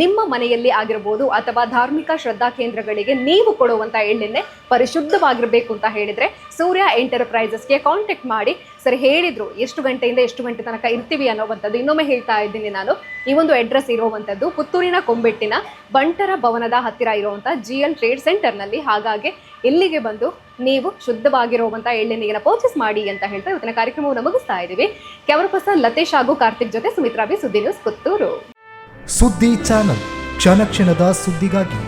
ನಿಮ್ಮ ಮನೆಯಲ್ಲಿ ಆಗಿರ್ಬೋದು ಅಥವಾ ಧಾರ್ಮಿಕ ಶ್ರದ್ಧಾ ಕೇಂದ್ರಗಳಿಗೆ ನೀವು ಕೊಡುವಂಥ ಎಳ್ಳೆಣ್ಣೆ ಪರಿಶುದ್ಧವಾಗಿರಬೇಕು ಅಂತ ಹೇಳಿದ್ರೆ ಸೂರ್ಯ ಎಂಟರ್ಪ್ರೈಸಸ್ಗೆ ಕಾಂಟ್ಯಾಕ್ಟ್ ಮಾಡಿ, ಸರ್, ಹೇಳಿದ್ರು ಎಷ್ಟು ಗಂಟೆಯಿಂದ ಎಷ್ಟು ಗಂಟೆ ತನಕ ಇರ್ತೀವಿ ಅನ್ನೋವಂಥದ್ದು. ಇನ್ನೊಮ್ಮೆ ಹೇಳ್ತಾ ಇದ್ದೀನಿ ನಾನು. ಈ ಒಂದು ಅಡ್ರೆಸ್ ಇರುವಂಥದ್ದು ಪುತ್ತೂರಿನ ಕೊಂಬೆಟ್ಟಿನ ಬಂಟರ ಭವನದ ಹತ್ತಿರ ಇರುವಂಥ ಜಿ ಎಲ್ ಟ್ರೇಡ್ ಸೆಂಟರ್ನಲ್ಲಿ ಹಾಗಾಗಿ ಇಲ್ಲಿಗೆ ಬಂದು ನೀವು ಶುದ್ಧವಾಗಿರುವಂಥ ಎಳ್ಳೆಣ್ಣೆಯನ್ನು ಪರ್ಚೇಸ್ ಮಾಡಿ ಅಂತ ಹೇಳ್ತಾ ಇವತ್ತಿನ ಕಾರ್ಯಕ್ರಮವನ್ನು ಮುಗಿಸ್ತಾ ಇದ್ದೀವಿ. ಕ್ಯಾಮರಾ ಪರ್ಸನ್ ಲತೇಶ್ ಹಾಗೂ ಕಾರ್ತಿಕ್ ಜೊತೆ Sumitra B Suddi news Puttur. Suddi channel ಕ್ಷಣ ಕ್ಷಣದ ಸುದ್ದಿಗಾಗಿ